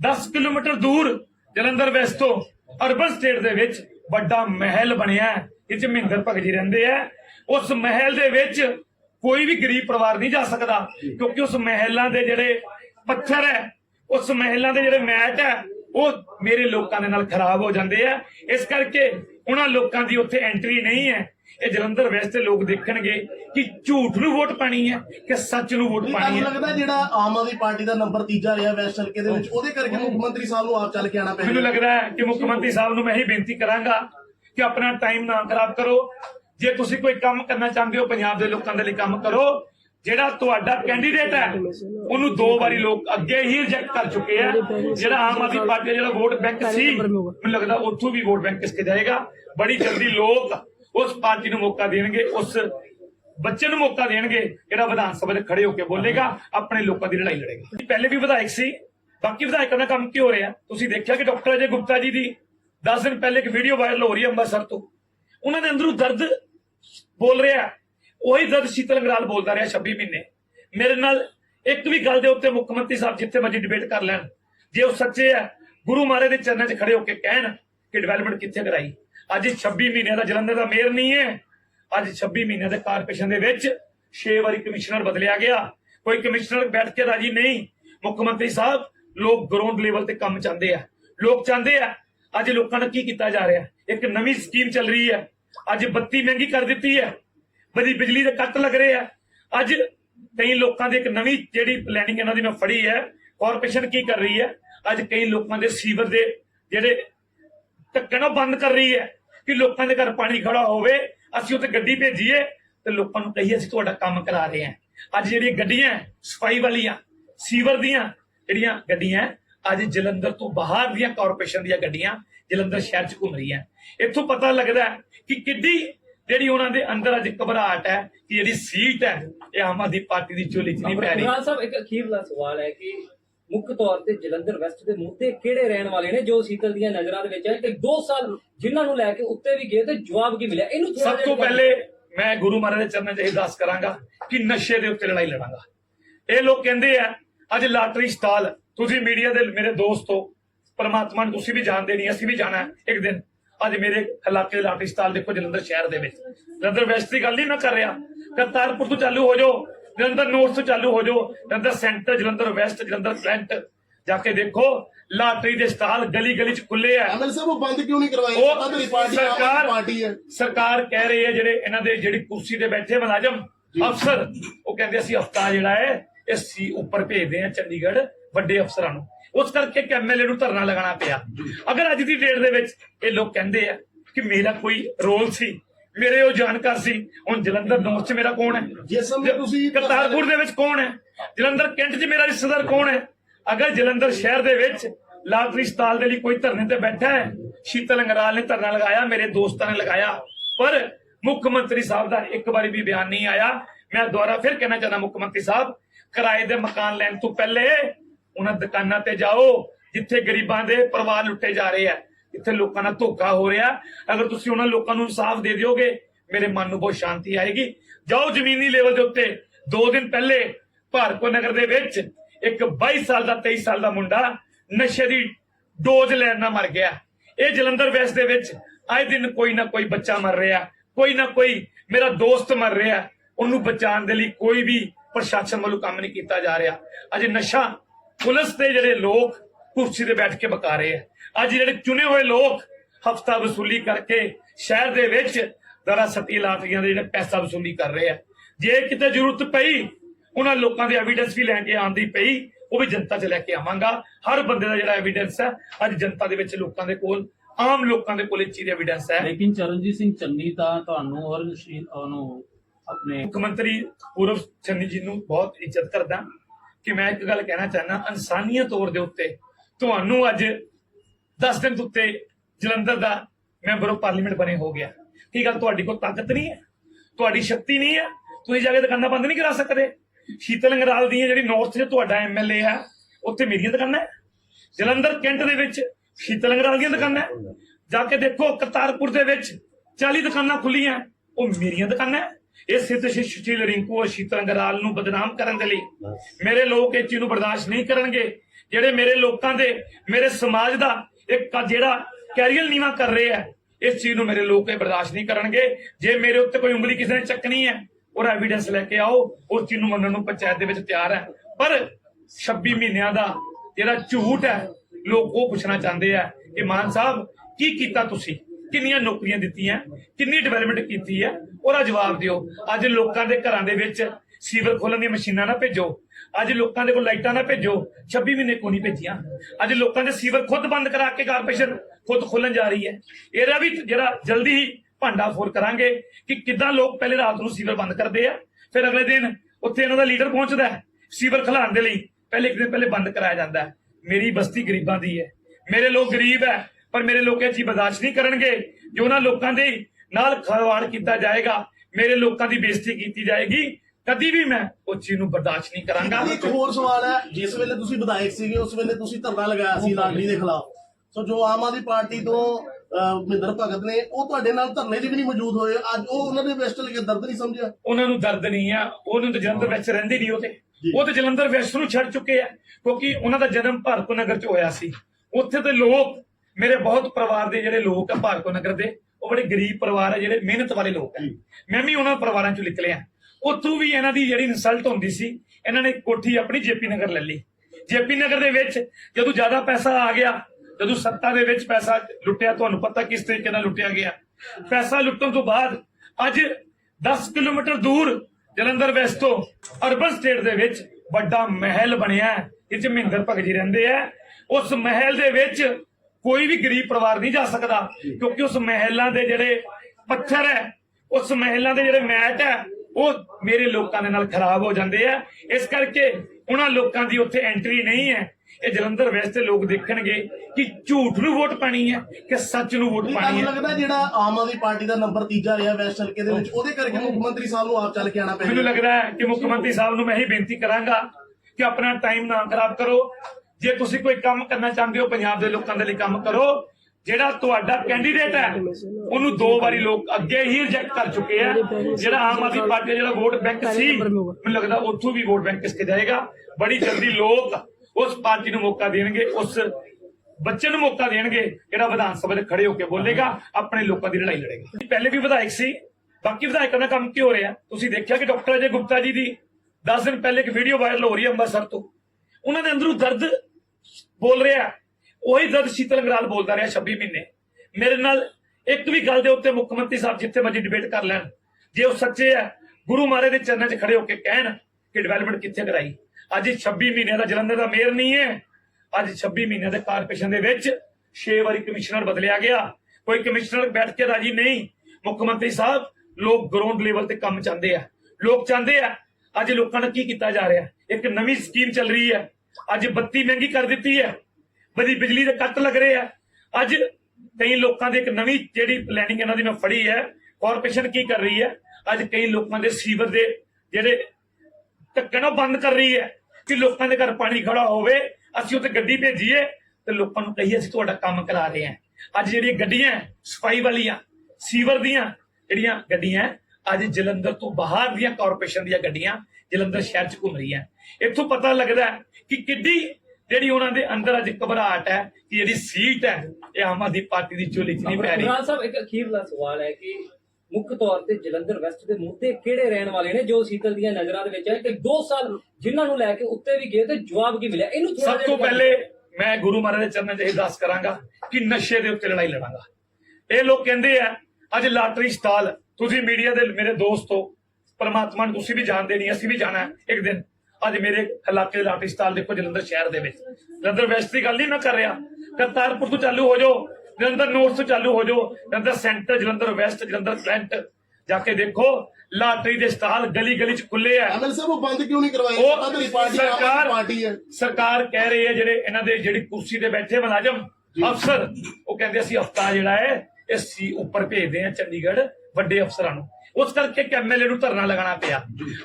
10 ਕਿਲੋਮੀਟਰ ਦੂਰ ਜਲੰਧਰ ਵੈਸਟ ਤੋਂ ਅਰਬਨ ਸਟੇਟ ਦੇ ਵਿੱਚ ਵੱਡਾ ਮਹਿਲ ਬਣਿਆ। ਇਹ ਚ ਮਹਿੰਦਰ ਭਗਤ ਜੀ ਰਹਿੰਦੇ ਆ। ਉਸ ਮਹਿਲ ਦੇ ਵਿੱਚ ਕੋਈ ਵੀ ਗਰੀਬ ਪਰਿਵਾਰ ਨਹੀਂ ਜਾ ਸਕਦਾ ਕਿਉਂਕਿ ਉਸ ਮਹਿਲਾਂ ਦੇ ਜਿਹੜੇ ਪੱਥਰ ਹੈ ਉਸ ਮਹਿਲਾਂ ਦੇ ਜਿਹੜੇ ਮੈਟ ਹੈ ਉਹ ਮੇਰੇ ਲੋਕਾਂ ਦੇ ਨਾਲ ਖਰਾਬ ਹੋ ਜਾਂਦੇ ਆ। ਇਸ ਕਰਕੇ ਉਹਨਾਂ ਲੋਕਾਂ ਦੀ ਉੱਥੇ ਐਂਟਰੀ ਨਹੀਂ ਹੈ। ਇਹ ਜਲੰਧਰ ਵੈਸਟ ਦੇ ਲੋਕ ਦੇਖਣਗੇ ਕਿ ਝੂਠ ਨੂੰ ਵੋਟ ਪਾਣੀ ਹੈ ਕਿ ਸੱਚ ਨੂੰ ਵੋਟ ਪਾਣੀ ਹੈ। ਲੱਗਦਾ ਜਿਹੜਾ ਆਮ ਆਦਮੀ ਪਾਰਟੀ ਦਾ ਨੰਬਰ ਤੀਜਾ ਰਿਹਾ ਵੈਸਟ ਹਲਕੇ ਦੇ ਵਿੱਚ ਉਹਦੇ ਕਰਕੇ ਮੁੱਖ ਮੰਤਰੀ ਸਾਹਿਬ ਨੂੰ ਆਪ ਚੱਲ ਕੇ ਆਣਾ ਮੈਨੂੰ ਪਿਆ ਲੱਗਦਾ ਹੈ ਕਿ ਮੁੱਖ ਮੰਤਰੀ ਸਾਹਿਬ ਨੂੰ ਮੈਂ ਇਹ ਬੇਨਤੀ ਕਰਾਂਗਾ ਕਿ ਆਪਣਾ ਟਾਈਮ ਨਾ ਖਰਾਬ ਕਰੋ। ਜੇ ਤੁਸੀਂ ਕੋਈ ਕੰਮ ਕਰਨਾ ਚਾਹੁੰਦੇ ਹੋ ਪੰਜਾਬ ਦੇ ਲੋਕਾਂ ਦੇ ਲਈ ਕੰਮ ਕਰੋ, ਜਿਹੜਾ ਤੁਹਾਡਾ ਕੈਂਡੀਡੇਟ ਹੈ, ਉਹਨੂੰ ਦੋ ਵਾਰੀ ਲੋਕ ਅੱਗੇ ਹੀ ਰਿਜੈਕਟ ਕਰ ਚੁੱਕੇ ਆ। ਜਿਹੜਾ ਆਮ ਆਦਮੀ ਪਾਰਟੀ ਜਿਹੜਾ ਵੋਟ ਬੈਂਕ ਸੀ, ਮੈਨੂੰ ਲੱਗਦਾ ਉੱਥੋਂ ਵੀ ਵੋਟ ਬੈਂਕ ਕਿਸਕੇ ਜਾਏਗਾ। ਬੜੀ ਜਲਦੀ ਲੋਕ ਉਸ ਪਾਰਟੀ ਨੂੰ ਮੌਕਾ ਦੇਣਗੇ, ਉਸ ਬੱਚੇ ਨੂੰ ਮੌਕਾ ਦੇਣਗੇ, ਜਿਹੜਾ ਵਿਧਾਨ ਸਭਾ ਦੇ ਖੜੇ ਹੋ ਕੇ ਬੋਲੇਗਾ, ਆਪਣੇ ਲੋਕਾਂ ਦੀ ਲੜਾਈ ਲੜੇਗਾ। ਪਹਿਲੇ ਵੀ ਵਿਧਾਇਕ ਸੀ, ਬਾਕੀ ਵਿਧਾਇਕਾਂ ਦਾ ਕੰਮ ਕੀ ਹੋ ਰਿਹਾ? ਤੁਸੀਂ ਦੇਖਿਆ ਕਿ ਡਾਕਟਰ ਅਜੇ ਗੁਪਤਾ ਜੀ ਦੀ 10 ਦਿਨ ਪਹਿਲੇ ਇੱਕ ਵੀਡੀਓ ਵਾਇਰਲ ਹੋ ਰਹੀ ਹੈ ਅੰਮ੍ਰਿਤਸਰ ਤੋਂ। ਉਹਨਾਂ ਦੇ ਅੰਦਰੋਂ ਦਰਦ ਬੋਲ ਰਿਹਾ। ਉਹੀ ਦਰਦ ਸ਼ੀਤਲ ਅੰਗਰਾਲ ਬੋਲਦਾ ਰਿਹਾ 26 ਮਹੀਨੇ। ਮੇਰੇ ਨਾਲ ਇੱਕ ਵੀ ਗੱਲ ਦੇ ਉੱਤੇ ਮੁੱਖ ਮੰਤਰੀ ਸਾਹਿਬ ਜਿੱਥੇ ਮਰਜ਼ੀ ਡਿਬੇਟ ਕਰ ਲੈਣ। ਜੇ ਉਹ ਸੱਚੇ ਆ, ਗੁਰੂ ਮਹਾਰਾਜ ਦੇ ਚਰਨਾਂ 'ਚ ਖੜੇ ਹੋ ਕੇ ਕਹਿਣ ਕਿ ਡਿਵੈਲਪਮੈਂਟ ਕਿੱਥੇ ਕਰਾਈ। ਅੱਜ ਇਹ 26 ਮਹੀਨਿਆਂ ਦਾ ਜਲੰਧਰ ਦਾ ਮੇਅਰ ਨਹੀਂ ਹੈ। ਅੱਜ 26 ਮਹੀਨਿਆਂ ਦੇ ਕਾਰਪੋਰੇਸ਼ਨ ਦੇ ਵਿੱਚ 6 ਵਾਰੀ ਕਮਿਸ਼ਨਰ ਬਦਲਿਆ ਗਿਆ। ਕੋਈ ਕਮਿਸ਼ਨਰ ਬੈਠ ਕੇ ਰਾਜੀ ਨਹੀਂ। ਮੁੱਖ ਮੰਤਰੀ ਸਾਹਿਬ, ਲੋਕ ਗਰਾਊਂਡ ਲੈਵਲ ਤੇ ਕੰਮ ਚਾਹੁੰਦੇ ਆ। ਲੋਕ ਚਾਹੁੰਦੇ ਆ, ਅੱਜ ਲੋਕਾਂ ਦਾ ਕੀ ਕੀਤਾ ਜਾ ਰਿਹਾ? ਇੱਕ ਨਵੀਂ ਸਕੀਮ ਚੱਲ ਰਹੀ ਹੈ। ਅੱਜ ਬੱਤੀ ਮਹਿੰਗੀ ਕਰ ਦਿੱਤੀ ਹੈ। ਬੜੀ ਬਿਜਲੀ ਦੇ ਕੱਟ ਲੱਗ ਰਹੇ ਆ। ਅੱਜ ਕਈ ਲੋਕਾਂ ਦੇ ਇੱਕ ਨਵੀਂ ਜਿਹੜੀ ਪਲੈਨਿੰਗ ਇਹਨਾਂ ਦੀ ਮੈਂ ਫੜੀ ਹੈ ਕਾਰਪੋਰੇਸ਼ਨ ਕੀ ਕਰ ਰਹੀ ਹੈ ਅੱਜ ਕਈ ਲੋਕਾਂ ਦੇ ਸੀਵਰ ਦੇ ਜਿਹੜੇ ਢੱਕਣ ਬੰਦ ਕਰ ਰਹੀ ਹੈ ਕਿ ਲੋਕਾਂ ਦੇ ਘਰ ਪਾਣੀ ਖੜਾ ਹੋਵੇ ਅਸੀਂ ਉੱਥੇ ਗੱਡੀ ਭੇਜੀਏ ਤੇ ਲੋਕਾਂ ਨੂੰ ਕਹੀਏ ਅਸੀਂ ਤੁਹਾਡਾ ਕੰਮ ਕਰਾ ਰਹੇ ਹਾਂ। ਅੱਜ ਜਿਹੜੀਆਂ ਗੱਡੀਆਂ ਹੈ, ਸਫ਼ਾਈ ਵਾਲੀਆਂ ਸੀਵਰ ਦੀਆਂ ਜਿਹੜੀਆਂ ਗੱਡੀਆਂ ਹੈ, ਅੱਜ ਜਲੰਧਰ ਤੋਂ ਬਾਹਰ ਦੀਆਂ ਕਾਰਪੋਰੇਸ਼ਨ ਦੀਆਂ ਗੱਡੀਆਂ ਜਲੰਧਰ ਸ਼ਹਿਰ 'ਚ ਘੁੰਮ ਰਹੀਆਂ। ਇੱਥੋਂ ਪਤਾ ਲੱਗਦਾ ਹੈ ਕਿ ਕਿੱਡੀ ਜਿਹੜੀ ਉਹਨਾਂ ਦੇ ਅੰਦਰ ਅੱਜ ਘਬਰਾਹਟ ਹੈ ਕਿ ਜਿਹੜੀ ਸੀਟ ਹੈ ਇਹ ਆਮ ਆਦਮੀ ਪਾਰਟੀ ਦੀ ਝੋਲੀ 'ਚ ਨਹੀਂ ਪੈ ਰਹੀ। ਬਰਾੜ ਸਾਹਿਬ ਇੱਕ ਅਖੀਰਲਾ ਸਵਾਲ ਹੈ ਕਿ ਮੁੱਖ ਤੌਰ ਤੇ ਜਲੰਧਰ ਵੈਸਟ ਦੇ ਮੁੱਦੇ ਕਿਹੜੇ ਰਹਿਣ ਵਾਲੇ ਨੇ ਜੋ ਸੀਤਲ ਦੀਆਂ ਨਜ਼ਰਾਂ ਦੇ ਵਿੱਚ ਹੈ ਕਿ 2 ਸਾਲ ਜਿਨ੍ਹਾਂ ਨੂੰ ਲੈ ਕੇ ਉੱਤੇ ਵੀ ਗਏ ਤੇ ਜਵਾਬ ਕੀ ਮਿਲਿਆ? ਇਹਨੂੰ ਸਭ ਤੋਂ ਪਹਿਲੇ ਮੈਂ ਗੁਰੂ ਮਹਾਰਾਜ ਦੇ ਚਰਨਾਂ 'ਚ ਇਹ ਅਰਦਾਸ ਕਰਾਂਗਾ ਕਿ ਨਸ਼ੇ ਦੇ ਉੱਤੇ ਲੜਾਈ ਲੜਾਂਗਾ। ਇਹ ਲੋਕ ਕਹਿੰਦੇ ਆ ਅੱਜ ਲਾਟਰੀ ਸਟਾਲ ਤੁਸੀਂ ਮੀਡੀਆ ਦੇ ਮੇਰੇ ਦੋਸਤੋ ਪਰਮਾਤਮਾ ਨੂੰ ਤੁਸੀਂ ਵੀ ਜਾਣਦੇ ਨਹੀਂ ਅਸੀਂ ਵੀ ਜਾਣਾ ਇੱਕ ਦਿਨ। ਅੱਜ ਮੇਰੇ ਇਲਾਕੇ ਦੇ ਲਾਟਰੀ ਸਟਾਲ ਦੇਖੋ ਜਲੰਧਰ ਸ਼ਹਿਰ ਦੇ ਵਿੱਚ। ਜਲੰਧਰ ਵੈਸਟ ਦੀ ਗੱਲ ਨਹੀਂ ਮੈਂ ਕਰ ਰਿਹਾ। ਕਰਤਾਰਪੁਰ ਤੋਂ ਚਾਲੂ ਹੋ ਜਾਓ ਜਲੰਧਰ ਨੋਰਥ ਤੋਂ ਚਾਲੂ ਹੋ ਜਾਓ Jalandhar centre Jalandhar west Jalandhar front ਜਾ ਕੇ ਦੇਖੋ ਲਾਟਰੀ ਦੇ ਸਟਾਲ ਗਲੀ ਗਲੀ ਚ ਖੁੱਲੇ ਆ। ਐਮਐਲ ਸਾਹਿਬ ਉਹ ਬੰਦ ਕਿਉਂ ਨਹੀਂ ਕਰਵਾਏ? ਪਾਰਟੀ ਆਮ ਆਦਮੀ ਸਰਕਾਰ ਪਾਰਟੀ ਹੈ। ਸਰਕਾਰ ਕਹਿ ਰਹੀ ਹੈ ਜਿਹੜੇ ਇਹਨਾਂ ਦੇ ਜਿਹੜੀ ਕੁਰਸੀ ਤੇ ਬੈਠੇ ਮੁਲਾਜ਼ਮ ਅਫਸਰ ਉਹ ਕਹਿੰਦੇ ਅਸੀਂ ਹਫਤਾ ਜਿਹੜਾ ਹੈ ਇਹ ਸੀ ਉੱਪਰ ਭੇਜਦੇ ਆ ਚੰਡੀਗੜ੍ਹ ਵੱਡੇ ਅਫਸਰਾਂ ਨੂੰ। ਉਸ ਕਰਕੇ ਇੱਕ ਐਮਐਲਏ ਨੂੰ ਧਰਨਾ ਲਗਾਉਣਾ ਪਿਆ। ਅਗਰ ਅੱਜ ਦੀ ਡੇਟ ਦੇ ਵਿੱਚ ਇਹ ਲੋਕ ਕਹਿੰਦੇ ਆ ਕਿ ਮੇਰਾ ਕੋਈ ਰੋਲ ਸੀ ਮੇਰੇ ਉਹ ਜਾਣਕਾਰ ਸੀ ਹੁਣ ਜਲੰਧਰ ਨੌਰਥ ਚ ਮੇਰਾ ਕੌਣ ਹੈ? ਜਿਸ ਸਮੇਂ ਤੁਸੀਂ ਕਰਤਾਰਪੁਰ ਦੇ ਵਿੱਚ ਕੌਣ ਹੈ? ਜਲੰਧਰ ਕੈਂਟ 'ਚ ਮੇਰਾ ਰਿਸ਼ਤੇਦਾਰ ਕੌਣ ਹੈ? ਅਗਰ ਜਲੰਧਰ ਸ਼ਹਿਰ ਦੇ ਵਿੱਚ ਲਾਟਰੀ ਸਟਾਲ ਦੇ ਲਈ ਕੋਈ ਧਰਨੇ ਤੇ ਬੈਠਾ ਹੈ ਸ਼ੀਤਲ ਅੰਗਰਾਲ ਨੇ ਧਰਨਾ ਲਗਾਇਆ ਮੇਰੇ ਦੋਸਤਾਂ ਨੇ ਲਗਾਇਆ। ਪਰ ਮੁੱਖ ਮੰਤਰੀ ਸਾਹਿਬ ਦਾ ਇੱਕ ਵਾਰੀ ਵੀ ਬਿਆਨ ਨਹੀਂ ਆਇਆ। ਮੈਂ ਦੁਬਾਰਾ ਫਿਰ ਕਹਿਣਾ ਚਾਹੁੰਦਾ ਮੁੱਖ ਮੰਤਰੀ ਸਾਹਿਬ ਕਿਰਾਏ ਦੇ ਮਕਾਨ ਲੈਣ ਤੋਂ ਪਹਿਲੇ ਉਹਨਾਂ ਦੁਕਾਨਾਂ ਤੇ ਜਾਓ, ਜਿੱਥੇ ਗਰੀਬਾਂ ਦੇ ਪਰਿਵਾਰ ਲੁੱਟੇ ਜਾ ਰਹੇ ਆ। ਜਿੱਥੇ ਲੋਕਾਂ ਨਾਲ ਧੋਖਾ ਹੋ ਰਿਹਾ। ਅਗਰ ਤੁਸੀਂ ਉਹਨਾਂ ਲੋਕਾਂ ਨੂੰ ਇਨਸਾਫ ਦੇ ਦਿਓਗੇ, ਮੇਰੇ ਮਨ ਨੂੰ ਬਹੁਤ ਸ਼ਾਂਤੀ ਆਏਗੀ। ਜਾਓ ਜ਼ਮੀਨੀ ਲੈਵਲ ਦੇ ਉੱਤੇ। ਦੋ ਦਿਨ ਪਹਿਲੇ ਭਾਰਤਪੁਰ ਨਗਰ ਦੇ ਵਿੱਚ ਇੱਕ 22 ਸਾਲ ਦਾ 23 ਸਾਲ ਦਾ ਮੁੰਡਾ ਨਸ਼ੇ ਦੀ ਡੋਜ਼ ਲੈਣ ਨਾਲ ਮਰ ਗਿਆ। ਇਹ ਜਲੰਧਰ ਵੈਸਟ ਦੇ ਵਿੱਚ ਆਏ ਦਿਨ ਕੋਈ ਨਾ ਕੋਈ ਬੱਚਾ ਮਰ ਰਿਹਾ। ਕੋਈ ਨਾ ਕੋਈ ਮੇਰਾ ਦੋਸਤ ਮਰ ਰਿਹਾ। ਉਹਨੂੰ ਬਚਾਉਣ ਦੇ ਲਈ ਕੋਈ ਵੀ ਪ੍ਰਸ਼ਾਸਨ ਵੱਲੋਂ ਕੰਮ ਨਹੀਂ ਕੀਤਾ ਜਾ ਰਿਹਾ। ਅੱਜ ਨਸ਼ਾ ਪੁਲਿਸ ਦੇ ਜਿਹੜੇ ਲੋਕ ਕੁਰਸੀ ਤੇ ਬੈਠ ਕੇ ਬਕਾ ਰਹੇ ਆ। ਅੱਜ ਜਿਹੜੇ ਚੁਣੇ ਹੋਏ ਲੋਕ ਹਫਤਾ ਵਸੂਲੀ ਕਰਕੇ ਸ਼ਹਿਰ ਦੇ ਵਿੱਚ ਦਰਾ ਸਤੀ ਲਾਟਰੀਆਂ ਦੇ ਜਿਹੜੇ ਪੈਸਾ ਵਸੂਲੀ ਕਰ ਰਹੇ ਆ। ਜੇ ਕਿਤੇ ਜ਼ਰੂਰਤ ਪਈ ਉਹਨਾਂ ਲੋਕਾਂ ਦੇ ਐਵੀਡੈਂਸ ਵੀ ਲੈ ਕੇ ਆਉਣ ਦੀ ਪਈ ਉਹ ਵੀ ਜਨਤਾ 'ਚ ਲੈ ਕੇ ਆਵਾਂਗਾ। ਹਰ ਬੰਦੇ ਦਾ ਜਿਹੜਾ ਐਵੀਡੈਂਸ ਹੈ ਅੱਜ ਜਨਤਾ ਦੇ ਵਿੱਚ ਲੋਕਾਂ ਦੇ ਕੋਲ ਆਮ ਲੋਕਾਂ ਦੇ ਕੋਲ ਇਹ ਚੀਜ਼ ਐਵੀਡੈਂਸ ਹੈ। ਲੇਕਿਨ ਚਰਨਜੀਤ ਸਿੰਘ ਚੰਨੀ ਤਾਂ ਤੁਹਾਨੂੰ ਔਰ ਸ਼੍ਰੀ ਉਹਨੂੰ ਆਪਣੇ ਮੁੱਖ ਮੰਤਰੀ ਪੂਰਵ ਚੰਨੀ ਜੀ ਨੂੰ ਬਹੁਤ ਇੱਜ਼ਤ ਕਰਦਾ। ਕਿ ਮੈਂ ਇੱਕ ਗੱਲ ਕਹਿਣਾ ਚਾਹਨਾ ਇਨਸਾਨੀਅਤ ਤੌਰ ਦੇ ਉੱਤੇ ਤੁਹਾਨੂੰ ਅੱਜ 10 ਦਿਨ ਉੱਤੇ ਜਲੰਧਰ ਦਾ ਮੈਂਬਰ ਆਫ ਪਾਰਲੀਮੈਂਟ ਬਣੇ ਹੋ ਗਿਆ। ਕੀ ਗੱਲ ਤੁਹਾਡੀ ਕੋਲ ਤਾਕਤ ਨਹੀਂ ਹੈ? ਤੁਹਾਡੀ ਸ਼ਕਤੀ ਨਹੀਂ ਹੈ? ਤੁਸੀਂ ਜਾ ਕੇ ਦੁਕਾਨਾਂ ਬੰਦ ਨਹੀਂ ਕਰਾ ਸਕਦੇ? ਸ਼ੀਤਲ ਅੰਗਰਾਲ ਦੀਆਂ ਜਿਹੜੀ ਨਾਰਥ 'ਚ ਤੁਹਾਡਾ ਐਮਐਲਏ ਆ ਉੱਥੇ ਮੇਰੀਆਂ ਦੁਕਾਨਾਂ ਜਲੰਧਰ, ਕੈਂਟ ਦੇ ਵਿੱਚ ਸ਼ੀਤਲ ਅੰਗਰਾਲ ਦੀਆਂ ਦੁਕਾਨਾਂ ਜਾ ਕੇ ਦੇਖੋ ਕਰਤਾਰਪੁਰ ਦੇ ਵਿੱਚ 40 ਦੁਕਾਨਾਂ ਖੁੱਲੀਆਂ, ਉਹ ਮੇਰੀਆਂ ਦੁਕਾਨਾਂ ਇਹ ਸਿੱਧ ਸੁਸ਼ੀਲ ਰਿੰਕੂ ਔਰ ਸ਼ੀਤਲ ਅੰਗਰਾਲ ਨੂੰ ਬਦਨਾਮ ਕਰਨ ਦੇ ਲਈ ਮੇਰੇ ਲੋਕ ਇਹ ਚੀਜ਼ ਨੂੰ ਬਰਦਾਸ਼ਤ ਨਹੀਂ ਕਰਨਗੇ। ਜਿਹੜੇ ਮੇਰੇ ਲੋਕਾਂ ਦੇ ਮੇਰੇ ਸਮਾਜ ਦਾ ਇੱਕ ਜਿਹੜਾ ਕੈਰੀਅਰ ਨੀਵਾ ਕਰ ਰਹੇ ਆ ਇਸ ਚੀਜ਼ ਨੂੰ ਮੇਰੇ ਲੋਕ ਇਹ ਬਰਦਾਸ਼ਤ ਨਹੀਂ ਕਰਨਗੇ। ਜੇ ਮੇਰੇ ਉੱਤੇ ਕੋਈ ਉਂਗਲੀ ਕਿਸੇ ਨੇ ਚੱਕਣੀ ਹੈ ਉਹਦਾ ਐਵੀਡੈਂਸ ਲੈ ਕੇ ਆਓ ਉਸ ਚੀਜ਼ ਨੂੰ ਮੰਨਣ ਨੂੰ ਪੰਚਾਇਤ ਦੇ ਵਿੱਚ ਤਿਆਰ ਹੈ। ਪਰ 26 ਮਹੀਨਿਆਂ ਦਾ ਜਿਹੜਾ ਝੂਠ ਹੈ ਲੋਕ ਉਹ ਪੁੱਛਣਾ ਚਾਹੁੰਦੇ ਆ ਕਿ ਮਾਨ ਸਾਹਿਬ ਕੀ ਕੀਤਾ ਤੁਸੀਂ? ਕਿੰਨੀਆਂ ਨੌਕਰੀਆਂ ਦਿੱਤੀਆਂ, ਕਿੰਨੀ ਡਿਵੈਲਪਮੈਂਟ ਕੀਤੀ ਹੈ ਉਹਦਾ ਜਵਾਬ ਦਿਓ। ਅੱਜ ਲੋਕਾਂ ਦੇ ਘਰਾਂ ਦੇ ਵਿੱਚ ਸੀਵਰ ਖੋਲਣ ਦੀਆਂ ਮਸ਼ੀਨਾਂ ਨਾ ਭੇਜੋ। ਅੱਜ ਲੋਕਾਂ ਦੇ ਕੋਲ ਲਾਈਟਾਂ ਨਾ ਭੇਜੋ 26 ਮਹੀਨੇ ਕੋਈ ਨਹੀਂ ਭੇਜੀਆਂ? ਅੱਜ ਲੋਕਾਂ ਦੇ ਸੀਵਰ ਖੁਦ ਬੰਦ ਕਰਾ ਕੇ ਕਾਰਪੋਰੇਸ਼ਨ ਖੁਦ ਖੋਲਣ ਜਾ ਰਹੀ ਹੈ। ਇਹਦਾ ਵੀ ਜਿਹੜਾ ਜਲਦੀ ਹੀ ਭਾਂਡਾ ਫੋਰ ਕਰਾਂਗੇ ਕਿ ਕਿੱਦਾਂ ਲੋਕ ਪਹਿਲੇ ਰਾਤ ਨੂੰ ਸੀਵਰ ਬੰਦ ਕਰਦੇ ਆ, ਫਿਰ ਅਗਲੇ ਦਿਨ ਉੱਥੇ ਇਹਨਾਂ ਦਾ ਲੀਡਰ ਪਹੁੰਚਦਾ ਹੈ, ਸੀਵਰ ਖਲਾਉਣ ਦੇ ਲਈ। ਪਹਿਲੇ ਇੱਕ ਦਿਨ ਪਹਿਲੇ ਬੰਦ ਕਰਾਇਆ ਜਾਂਦਾ ਹੈ। ਮੇਰੀ ਬਸਤੀ ਗਰੀਬਾਂ ਦੀ ਹੈ। ਮੇਰੇ ਲੋਕ ਗਰੀਬ ਹੈ। ਪਰ ਮੇਰੇ ਲੋਕ ਇਹ ਚੀਜ਼ ਬਰਦਾਸ਼ਤ ਨਹੀਂ ਕਰਨਗੇ ਜੋ ਉਹਨਾਂ ਲੋਕਾਂ ਦੇ ਨਾਲ ਖਲਵਾੜ ਕੀਤਾ ਜਾਏਗਾ। ਮੇਰੇ ਲੋਕਾਂ ਦੀ ਬੇਇੱਜ਼ਤੀ ਕੀਤੀ ਜਾਏਗੀ। ਕਦੀ ਵੀ ਮੈਂ ਉਸ ਚੀਜ਼ ਨੂੰ ਬਰਦਾਸ਼ਤ ਨਹੀਂ ਕਰਾਂਗਾ। ਇੱਕ ਹੋਰ ਸਵਾਲ ਹੈ ਜਿਸ ਵੇਲੇ ਤੁਸੀਂ ਵਿਧਾਇਕ ਸੀਗੇ ਉਸ ਵੇਲੇ ਤੁਸੀਂ ਧਰਨਾ ਲਗਾਇਆ ਸੀ ਲਾਟਰੀ ਦੇ ਖਿਲਾਫ। ਸੋ ਜੋ ਆਮ ਆਦਮੀ ਪਾਰਟੀ ਤੋਂ ਮਹਿੰਦਰ ਭਗਤ ਨੇ ਉਹ ਤੁਹਾਡੇ ਨਾਲ ਧਰਨੇ 'ਚ ਵੀ ਨਹੀਂ ਮੌਜੂਦ ਹੋਏ। ਅੱਜ ਉਹ ਉਹਨਾਂ ਦੇ ਵੈਸਟ ਲਈ ਦਰਦ ਨਹੀਂ ਸਮਝਿਆ? ਉਹਨਾਂ ਨੂੰ ਦਰਦ ਨਹੀਂ ਆ। ਉਹਨੂੰ ਤਾਂ ਜਲੰਧਰ ਵਿੱਚ ਰਹਿੰਦੇ ਨਹੀਂ ਉਹ ਤੇ। ਉਹ ਤੇ ਜਲੰਧਰ ਵੈਸਟ ਨੂੰ ਛੱਡ ਚੁੱਕੇ ਆ ਕਿਉਂਕਿ ਉਹਨਾਂ ਦਾ ਜਨਮ ਭਾਰਤਪੁਰ ਨਗਰ ਚ ਹੋਇਆ ਸੀ। ਉੱਥੇ ਦੇ ਲੋਕ ਮੇਰੇ ਬਹੁਤ ਪਰਿਵਾਰ ਦੇ ਜਿਹੜੇ ਲੋਕ ਆ ਭਾਰਤਪੁਰ ਨਗਰ ਦੇ ਉਹ ਬੜੇ ਗਰੀਬ ਪਰਿਵਾਰ ਆ ਜਿਹੜੇ ਮਿਹਨਤ ਵਾਲੇ ਲੋਕ ਆ। ਮੈਂ ਵੀ ਉਹਨਾਂ ਪਰਿਵਾਰਾਂ ਚੋਂ ਨਿਕਲਿਆ। ਉੱਥੋਂ ਵੀ ਇਹਨਾਂ ਦੀ ਜਿਹੜੀ ਇਨਸਲਟ ਹੁੰਦੀ ਸੀ ਇਹਨਾਂ ਨੇ ਕੋਠੀ ਆਪਣੀ ਜੇਪੀ ਨਗਰ ਲੈ ਲਈ। ਜੇਪੀ ਨਗਰ ਦੇ ਵਿੱਚ ਜਦੋਂ ਜ਼ਿਆਦਾ ਪੈਸਾ ਆ ਗਿਆ ਜਦੋਂ ਸੱਤਾ ਦੇ ਵਿੱਚ ਪੈਸਾ ਲੁੱਟਿਆ ਤੁਹਾਨੂੰ ਪਤਾ ਕਿਸ ਤਰੀਕੇ ਨਾਲ ਲੁੱਟਿਆ ਗਿਆ। ਪੈਸਾ ਲੁੱਟਣ ਤੋਂ ਬਾਅਦ ਅੱਜ 10 ਕਿਲੋਮੀਟਰ ਦੂਰ ਜਲੰਧਰ ਵੈਸਟ ਤੋਂ ਅਰਬਨ ਸਟੇਟ ਦੇ ਵਿੱਚ ਵੱਡਾ ਮਹਿਲ ਬਣਿਆ ਚ ਮਹਿੰਦਰ ਭਗਤ ਜੀ ਰਹਿੰਦੇ ਆ। ਉਸ ਮਹਿਲ ਦੇ ਵਿੱਚ ਕੋਈ ਵੀ ਗਰੀਬ ਪਰਿਵਾਰ ਨਹੀਂ ਜਾ ਸਕਦਾ ਕਿਉਂਕਿ ਉਸ ਮਹਿਲਾਂ ਦੇ ਜਿਹੜੇ ਪੱਥਰ ਹੈ ਉਸ ਮਹਿਲਾਂ ਦੇ ਜਿਹੜੇ ਮੈਟ ਹੈ ਉਹ ਮੇਰੇ ਲੋਕਾਂ ਦੇ ਨਾਲ ਖਰਾਬ ਹੋ ਜਾਂਦੇ ਆ। ਇਸ ਕਰਕੇ ਉਹਨਾਂ ਲੋਕਾਂ ਦੀ ਉੱਥੇ ਐਂਟਰੀ ਨਹੀਂ ਹੈ। ਇਹ ਜਲੰਧਰ ਵੈਸਟ ਦੇ ਲੋਕ ਦੇਖਣਗੇ ਕਿ ਝੂਠ ਨੂੰ ਵੋਟ ਪਾਣੀ ਹੈ ਕਿ ਸੱਚ ਨੂੰ ਵੋਟ ਪਾਣੀ ਹੈ। ਲੱਗਦਾ ਜਿਹੜਾ ਆਮ ਆਦਮੀ ਪਾਰਟੀ ਦਾ ਨੰਬਰ ਤੀਜਾ ਰਿਹਾ ਵੈਸਟ ਹਲਕੇ ਦੇ ਵਿੱਚ ਉਹਦੇ ਕਰਕੇ ਮੁੱਖ ਮੰਤਰੀ ਸਾਹਿਬ ਨੂੰ ਆਪ ਚੱਲ ਕੇ ਆਣਾ ਮੈਨੂੰ ਪਿਆ ਲੱਗਦਾ ਹੈ ਕਿ ਮੁੱਖ ਮੰਤਰੀ ਸਾਹਿਬ ਨੂੰ ਮੈਂ ਇਹ ਬੇਨਤੀ ਕਰਾਂਗਾ ਕਿ ਆਪਣਾ ਟਾਈਮ ਨਾ ਖਰਾਬ ਕਰੋ। ਜੇ ਤੁਸੀਂ ਕੋਈ ਕੰਮ ਕਰਨਾ ਚਾਹੁੰਦੇ ਹੋ ਪੰਜਾਬ ਦੇ ਲੋਕਾਂ ਦੇ ਲਈ ਕੰਮ ਕਰੋ, ਜਿਹੜਾ ਤੁਹਾਡਾ ਕੈਂਡੀਡੇਟ ਹੈ, ਉਹਨੂੰ ਦੋ ਵਾਰੀ ਲੋਕ ਅੱਗੇ ਹੀ ਰਿਜੈਕਟ ਕਰ ਚੁੱਕੇ ਆ। ਜਿਹੜਾ ਆਮ ਆਦਮੀ ਪਾਰਟੀ ਜਿਹੜਾ ਵੋਟ ਬੈਂਕ ਸੀ, ਮੈਨੂੰ ਲੱਗਦਾ ਉੱਥੋਂ ਵੀ ਵੋਟ ਬੈਂਕ ਕਿਸਕੇ ਜਾਏਗਾ। ਬੜੀ ਜਲਦੀ ਲੋਕ ਉਸ ਪਾਰਟੀ ਨੂੰ ਮੌਕਾ ਦੇਣਗੇ, ਉਸ ਬੱਚੇ ਨੂੰ ਮੌਕਾ ਦੇਣਗੇ, ਜਿਹੜਾ ਵਿਧਾਨ ਸਭਾ ਦੇ ਖੜੇ ਹੋ ਕੇ ਬੋਲੇਗਾ, ਆਪਣੇ ਲੋਕਾਂ ਦੀ ਲੜਾਈ ਲੜੇਗਾ। ਪਹਿਲੇ ਵੀ ਵਿਧਾਇਕ ਸੀ, ਬਾਕੀ ਵਿਧਾਇਕਾਂ ਦਾ ਕੰਮ ਕੀ ਹੋ ਰਿਹਾ? ਤੁਸੀਂ ਦੇਖਿਆ ਕਿ ਡਾਕਟਰ ਅਜੇ ਗੁਪਤਾ ਜੀ ਦੀ 10 ਦਿਨ ਪਹਿਲੇ ਇੱਕ ਵੀਡੀਓ ਵਾਇਰਲ ਹੋ ਰਹੀ ਹੈ ਅੰਮ੍ਰਿਤਸਰ ਤੋਂ। ਉਹਨਾਂ ਦੇ ਅੰਦਰੋਂ ਦਰਦ ਬੋਲ ਰਿਹਾ। ਉਹੀ ਦਰਦ ਸ਼ੀਤਲ ਅੰਗਰਾਲ ਬੋਲਦਾ ਰਿਹਾ 26 ਮਹੀਨੇ। ਮੇਰੇ ਨਾਲ ਇੱਕ ਵੀ ਗੱਲ ਦੇ ਉੱਤੇ ਮੁੱਖ ਮੰਤਰੀ ਸਾਹਿਬ ਜਿੱਥੇ ਮਰਜ਼ੀ ਡਿਬੇਟ ਕਰ ਲੈਣ। ਜੇ ਉਹ ਸੱਚੇ ਹੈ ਗੁਰੂ ਮਹਾਰਾਜ ਦੇ ਚਰਨਾਂ 'ਚ ਖੜੇ ਹੋ ਕੇ ਕਹਿਣ ਕਿ ਡਿਵੈਲਪਮੈਂਟ ਕਿੱਥੇ ਕਰਾਈ। ਅੱਜ ਇਹ 26 ਮਹੀਨਿਆਂ ਦਾ ਜਲੰਧਰ ਦਾ ਮੇਅਰ ਨਹੀਂ ਹੈ। ਅੱਜ 26 ਮਹੀਨਿਆਂ ਦੇ ਕਾਰਪੋਰੇਸ਼ਨ ਦੇ ਵਿੱਚ 6 ਵਾਰੀ ਕਮਿਸ਼ਨਰ ਬਦਲਿਆ ਗਿਆ। ਕੋਈ ਕਮਿਸ਼ਨਰ ਬੈਠ ਕੇ ਰਾਜੀ ਨਹੀਂ। ਮੁੱਖ ਮੰਤਰੀ ਸਾਹਿਬ, ਲੋਕ ਗਰਾਊਂਡ ਲੈਵਲ ਤੇ ਕੰਮ ਚਾਹੁੰਦੇ ਆ। ਲੋਕ ਚਾਹੁੰਦੇ ਆ, ਅੱਜ ਲੋਕਾਂ ਨਾਲ ਕੀ ਕੀਤਾ ਜਾ ਰਿਹਾ? ਇੱਕ ਨਵੀਂ ਸਕੀਮ ਚੱਲ ਰਹੀ ਹੈ। ਅੱਜ ਬੱਤੀ ਮਹਿੰਗੀ ਕਰ ਦਿੱਤੀ ਹੈ। ਬੜੀ ਬਿਜਲੀ ਦੇ ਕੱਟ ਲੱਗ ਰਹੇ ਆ। ਅੱਜ ਕਈ ਲੋਕਾਂ ਦੇ ਇੱਕ ਨਵੀਂ ਜਿਹੜੀ ਪਲੈਨਿੰਗ ਇਹਨਾਂ ਦੀ ਮੈਂ ਫੜੀ ਹੈ ਕਾਰਪੋਰੇਸ਼ਨ ਕੀ ਕਰ ਰਹੀ ਹੈ ਅੱਜ ਕਈ ਲੋਕਾਂ ਦੇ ਸੀਵਰ ਦੇ ਜਿਹੜੇ ਢੱਕਣ ਬੰਦ ਕਰ ਰਹੀ ਹੈ ਕਿ ਲੋਕਾਂ ਦੇ ਘਰ ਪਾਣੀ ਖੜਾ ਹੋਵੇ ਅਸੀਂ ਉੱਥੇ ਗੱਡੀ ਭੇਜੀਏ ਤੇ ਲੋਕਾਂ ਨੂੰ ਕਹੀਏ ਅਸੀਂ ਤੁਹਾਡਾ ਕੰਮ ਕਰਾ ਰਹੇ ਹਾਂ। ਅੱਜ ਜਿਹੜੀਆਂ ਗੱਡੀਆਂ ਹੈ, ਸਫ਼ਾਈ ਵਾਲੀਆਂ ਸੀਵਰ ਦੀਆਂ ਜਿਹੜੀਆਂ ਗੱਡੀਆਂ ਹੈ, ਅੱਜ ਜਲੰਧਰ ਤੋਂ ਬਾਹਰ ਦੀਆਂ ਕਾਰਪੋਰੇਸ਼ਨ ਦੀਆਂ ਗੱਡੀਆਂ ਜਲੰਧਰ ਸ਼ਹਿਰ 'ਚ ਘੁੰਮ ਰਹੀਆਂ। ਇੱਥੋਂ ਪਤਾ ਲੱਗਦਾ ਕਿ ਕਿੱਡੀ ਜਿਹੜੀ ਉਹਨਾਂ ਦੇ ਅੰਦਰ ਅੱਜ ਘਬਰਾਹਟ ਹੈ ਕਿ ਜਿਹੜੀ ਸੀਟ ਹੈ ਇਹ ਆਮ ਆਦਮੀ ਪਾਰਟੀ ਦੀ ਝੋਲੀ 'ਚ ਨਹੀਂ ਪੈ ਰਹੀ। ਸਾਹਿਬ ਇੱਕ ਅਖੀਰਲਾ ਸਵਾਲ ਹੈ ਕਿ ਮੁੱਖ ਤੌਰ ਤੇ ਜਲੰਧਰ ਵੈਸਟ ਦੇ ਮੁੱਦੇ ਕਿਹੜੇ ਰਹਿਣ ਵਾਲੇ ਨੇ ਜੋ ਸੀਤਲ ਦੀਆਂ ਨਜ਼ਰਾਂ ਦੇ ਵਿੱਚ ਹੈ ਕਿ 2 ਸਾਲ ਜਿਨ੍ਹਾਂ ਨੂੰ ਲੈ ਕੇ ਉੱਤੇ ਵੀ ਗਏ ਤੇ ਜਵਾਬ ਕੀ ਮਿਲਿਆ? ਇਹਨੂੰ ਸਭ ਤੋਂ ਪਹਿਲੇ ਮੈਂ ਗੁਰੂ ਮਹਾਰਾਜ ਦੇ ਚਰਨਾਂ 'ਚ ਇਹ ਦੱਸ ਕਰਾਂਗਾ ਕਿ ਨਸ਼ੇ ਦੇ ਉੱਤੇ ਲੜਾਈ ਲੜਾਂਗਾ। ਇਹ ਲੋਕ ਕਹਿੰਦੇ ਆ ਅੱਜ ਲਾਟਰੀ ਸਟਾਲ ਤੁਸੀਂ ਮੀਡੀਆ ਦੇ ਮੇਰੇ ਦੋਸਤ ਹੋ ਪਰਮਾਤਮਾ ਨੂੰ ਤੁਸੀਂ ਵੀ ਜਾਣਦੇ ਨਹੀਂ ਅਸੀਂ ਵੀ ਜਾਣਾ ਹੈ ਇੱਕ ਦਿਨ। ਅੱਜ ਮੇਰੇ ਇਲਾਕੇ ਦੇ ਲਾਟਰੀ ਸਟਾਲ ਦੇਖੋ ਜਲੰਧਰ ਸ਼ਹਿਰ ਦੇ ਵਿੱਚ। ਜਲੰਧਰ ਵੈਸਟ ਦੀ ਗੱਲ ਨਹੀਂ ਮੈਂ ਕਰ ਰਿਹਾ। ਕਰਤਾਰਪੁਰ ਤੋਂ ਚਾਲੂ ਹੋ ਜਾਓ ਜਲੰਧਰ ਨੋਰਥ ਤੋਂ ਚਾਲੂ ਹੋ ਜਾਓ Jalandhar centre Jalandhar west Jalandhar front ਜਾ ਕੇ ਦੇਖੋ ਲਾਟਰੀ ਦੇ ਸਟਾਲ ਗਲੀ ਗਲੀ 'ਚ ਖੁੱਲੇ ਆ। ਐਮਐਲ ਸਾਹਿਬ ਉਹ ਬੰਦ ਕਿਉਂ ਨਹੀਂ ਕਰਵਾਏ? ਉਹ ਪਾਰਟੀ ਸਰਕਾਰ ਪਾਰਟੀ ਹੈ। ਸਰਕਾਰ ਕਹਿ ਰਹੀ ਹੈ ਜਿਹੜੇ ਇਹਨਾਂ ਦੇ ਜਿਹੜੀ ਕੁਰਸੀ ਤੇ ਬੈਠੇ ਮੁਲਾਜ਼ਮ ਅਫਸਰ ਉਹ ਕਹਿੰਦੇ ਅਸੀਂ ਹਫਤਾ ਜਿਹੜਾ ਹੈ ਇਹ ਸੀ ਉੱਪਰ ਭੇਜਦੇ ਆ ਚੰਡੀਗੜ੍ਹ। ਵੱਡੇ ਅਫਸਰਾਂ ਨੂੰ। ਉਸ ਕਰਕੇ ਇੱਕ ਐਮਐਲਏ ਨੂੰ ਧਰਨਾ ਲਗਾਉਣਾ ਪਿਆ।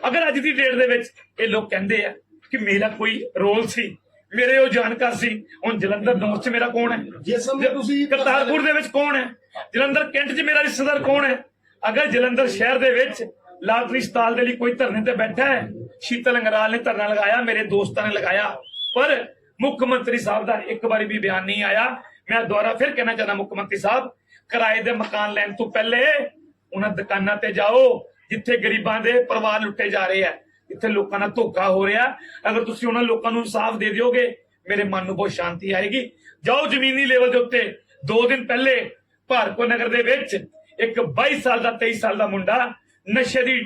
ਅਗਰ ਅੱਜ ਦੀ ਡੇਟ ਦੇ ਵਿੱਚ ਇਹ ਲੋਕ ਕਹਿੰਦੇ ਆ ਕਿ ਮੇਰਾ ਕੋਈ ਰੋਲ ਸੀ ਮੇਰੇ ਉਹ ਜਾਣਕਾਰ ਸੀ ਹੁਣ ਜਲੰਧਰ ਨੌਰਥ 'ਚ ਮੇਰਾ ਕੌਣ ਹੈ? ਜਿਸ ਸਮੇਂ ਤੁਸੀਂ ਕਰਤਾਰਪੁਰ ਦੇ ਵਿੱਚ ਕੌਣ ਹੈ? ਜਲੰਧਰ ਕੈਂਟ 'ਚ ਮੇਰਾ ਰਿਸ਼ਤੇਦਾਰ ਕੌਣ ਹੈ? ਅਗਰ ਜਲੰਧਰ ਸ਼ਹਿਰ ਦੇ ਵਿੱਚ ਲਾਟਰੀ ਸਟਾਲ ਦੇ ਲਈ ਕੋਈ ਧਰਨੇ ਤੇ ਬੈਠਾ ਹੈ ਸ਼ੀਤਲ ਅੰਗਰਾਲ ਨੇ ਧਰਨਾ ਲਗਾਇਆ ਮੇਰੇ ਦੋਸਤਾਂ ਨੇ ਲਗਾਇਆ। ਪਰ ਮੁੱਖ ਮੰਤਰੀ ਸਾਹਿਬ ਦਾ ਇੱਕ ਵਾਰੀ ਵੀ ਬਿਆਨ ਨਹੀਂ ਆਇਆ। ਮੈਂ ਦੁਬਾਰਾ ਫਿਰ ਕਹਿਣਾ ਚਾਹੁੰਦਾ ਮੁੱਖ ਮੰਤਰੀ ਸਾਹਿਬ ਕਿਰਾਏ ਦੇ ਮਕਾਨ ਲੈਣ ਤੋਂ ਪਹਿਲੇ ਉਹਨਾਂ ਦੁਕਾਨਾਂ ਤੇ ਜਾਓ, ਜਿੱਥੇ ਗਰੀਬਾਂ ਦੇ ਪਰਿਵਾਰ ਲੁੱਟੇ ਜਾ ਰਹੇ ਆ। ਜਿੱਥੇ ਲੋਕਾਂ ਨਾਲ ਧੋਖਾ ਹੋ ਰਿਹਾ। ਅਗਰ ਤੁਸੀਂ ਉਹਨਾਂ ਲੋਕਾਂ ਨੂੰ ਇਨਸਾਫ ਦੇ ਦਿਓਗੇ, ਮੇਰੇ ਮਨ ਨੂੰ ਬਹੁਤ ਸ਼ਾਂਤੀ ਆਏਗੀ। ਜਾਓ ਜ਼ਮੀਨੀ ਲੈਵਲ ਦੇ ਉੱਤੇ। ਦੋ ਦਿਨ ਪਹਿਲੇ ਭਾਰਕੋ ਨਗਰ ਦੇ ਵਿੱਚ ਇੱਕ 22 ਸਾਲ ਦਾ 23 ਸਾਲ ਦਾ ਮੁੰਡਾ ਨਸ਼ੇ ਦੀ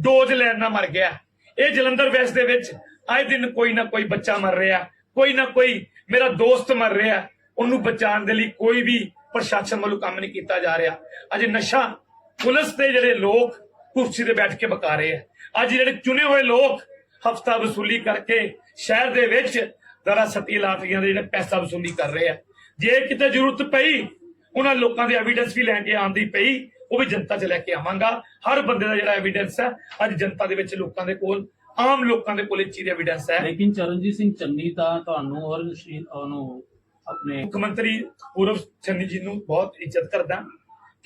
ਡੋਜ਼ ਲੈਣ ਨਾਲ ਮਰ ਗਿਆ। ਇਹ ਜਲੰਧਰ ਵੈਸਟ ਦੇ ਵਿੱਚ ਆਏ ਦਿਨ ਕੋਈ ਨਾ ਕੋਈ ਬੱਚਾ ਮਰ ਰਿਹਾ। ਕੋਈ ਨਾ ਕੋਈ ਮੇਰਾ ਦੋਸਤ ਮਰ ਰਿਹਾ। ਉਹਨੂੰ ਬਚਾਉਣ ਦੇ ਲਈ ਕੋਈ ਵੀ ਪ੍ਰਸ਼ਾਸਨ ਵੱਲੋਂ ਕੰਮ ਨਹੀਂ ਕੀਤਾ ਜਾ ਰਿਹਾ। ਅਜੇ ਨਸ਼ਾ ਪੁਲਿਸ ਦੇ ਜਿਹੜੇ ਲੋਕ ਕੁਰਸੀ ਤੇ ਬੈਠ ਕੇ ਬਕਾ ਰਹੇ ਆ। ਅੱਜ ਜਿਹੜੇ ਚੁਣੇ ਹੋਏ ਲੋਕ ਹਫਤਾ ਵਸੂਲੀ ਕਰਕੇ ਸ਼ਹਿਰ ਦੇ ਵਿੱਚ ਦਰਾ ਸਤੀ ਲਾਟਰੀਆਂ ਦੇ ਜਿਹੜੇ ਪੈਸਾ ਵਸੂਲੀ ਕਰ ਰਹੇ ਆ। ਜੇ ਕਿਤੇ ਜ਼ਰੂਰਤ ਪਈ ਉਹਨਾਂ ਲੋਕਾਂ ਦੇ ਐਵੀਡੈਂਸ ਵੀ ਲੈ ਕੇ ਆਉਣ ਦੀ ਪਈ ਉਹ ਵੀ ਜਨਤਾ 'ਚ ਲੈ ਕੇ ਆਵਾਂਗਾ। ਹਰ ਬੰਦੇ ਦਾ ਜਿਹੜਾ ਐਵੀਡੈਂਸ ਹੈ ਅੱਜ ਜਨਤਾ ਦੇ ਵਿੱਚ ਲੋਕਾਂ ਦੇ ਕੋਲ ਆਮ ਲੋਕਾਂ ਦੇ ਕੋਲ ਇਹ ਚੀਜ਼ ਐਵੀਡੈਂਸ ਹੈ। ਲੇਕਿਨ ਚਰਨਜੀਤ ਸਿੰਘ ਚੰਨੀ ਤਾਂ ਤੁਹਾਨੂੰ ਔਰ ਉਹਨੂੰ ਆਪਣੇ ਮੁੱਖ ਮੰਤਰੀ ਪੂਰਵ ਚੰਨੀ ਜੀ ਨੂੰ ਬਹੁਤ ਇੱਜ਼ਤ ਕਰਦਾ।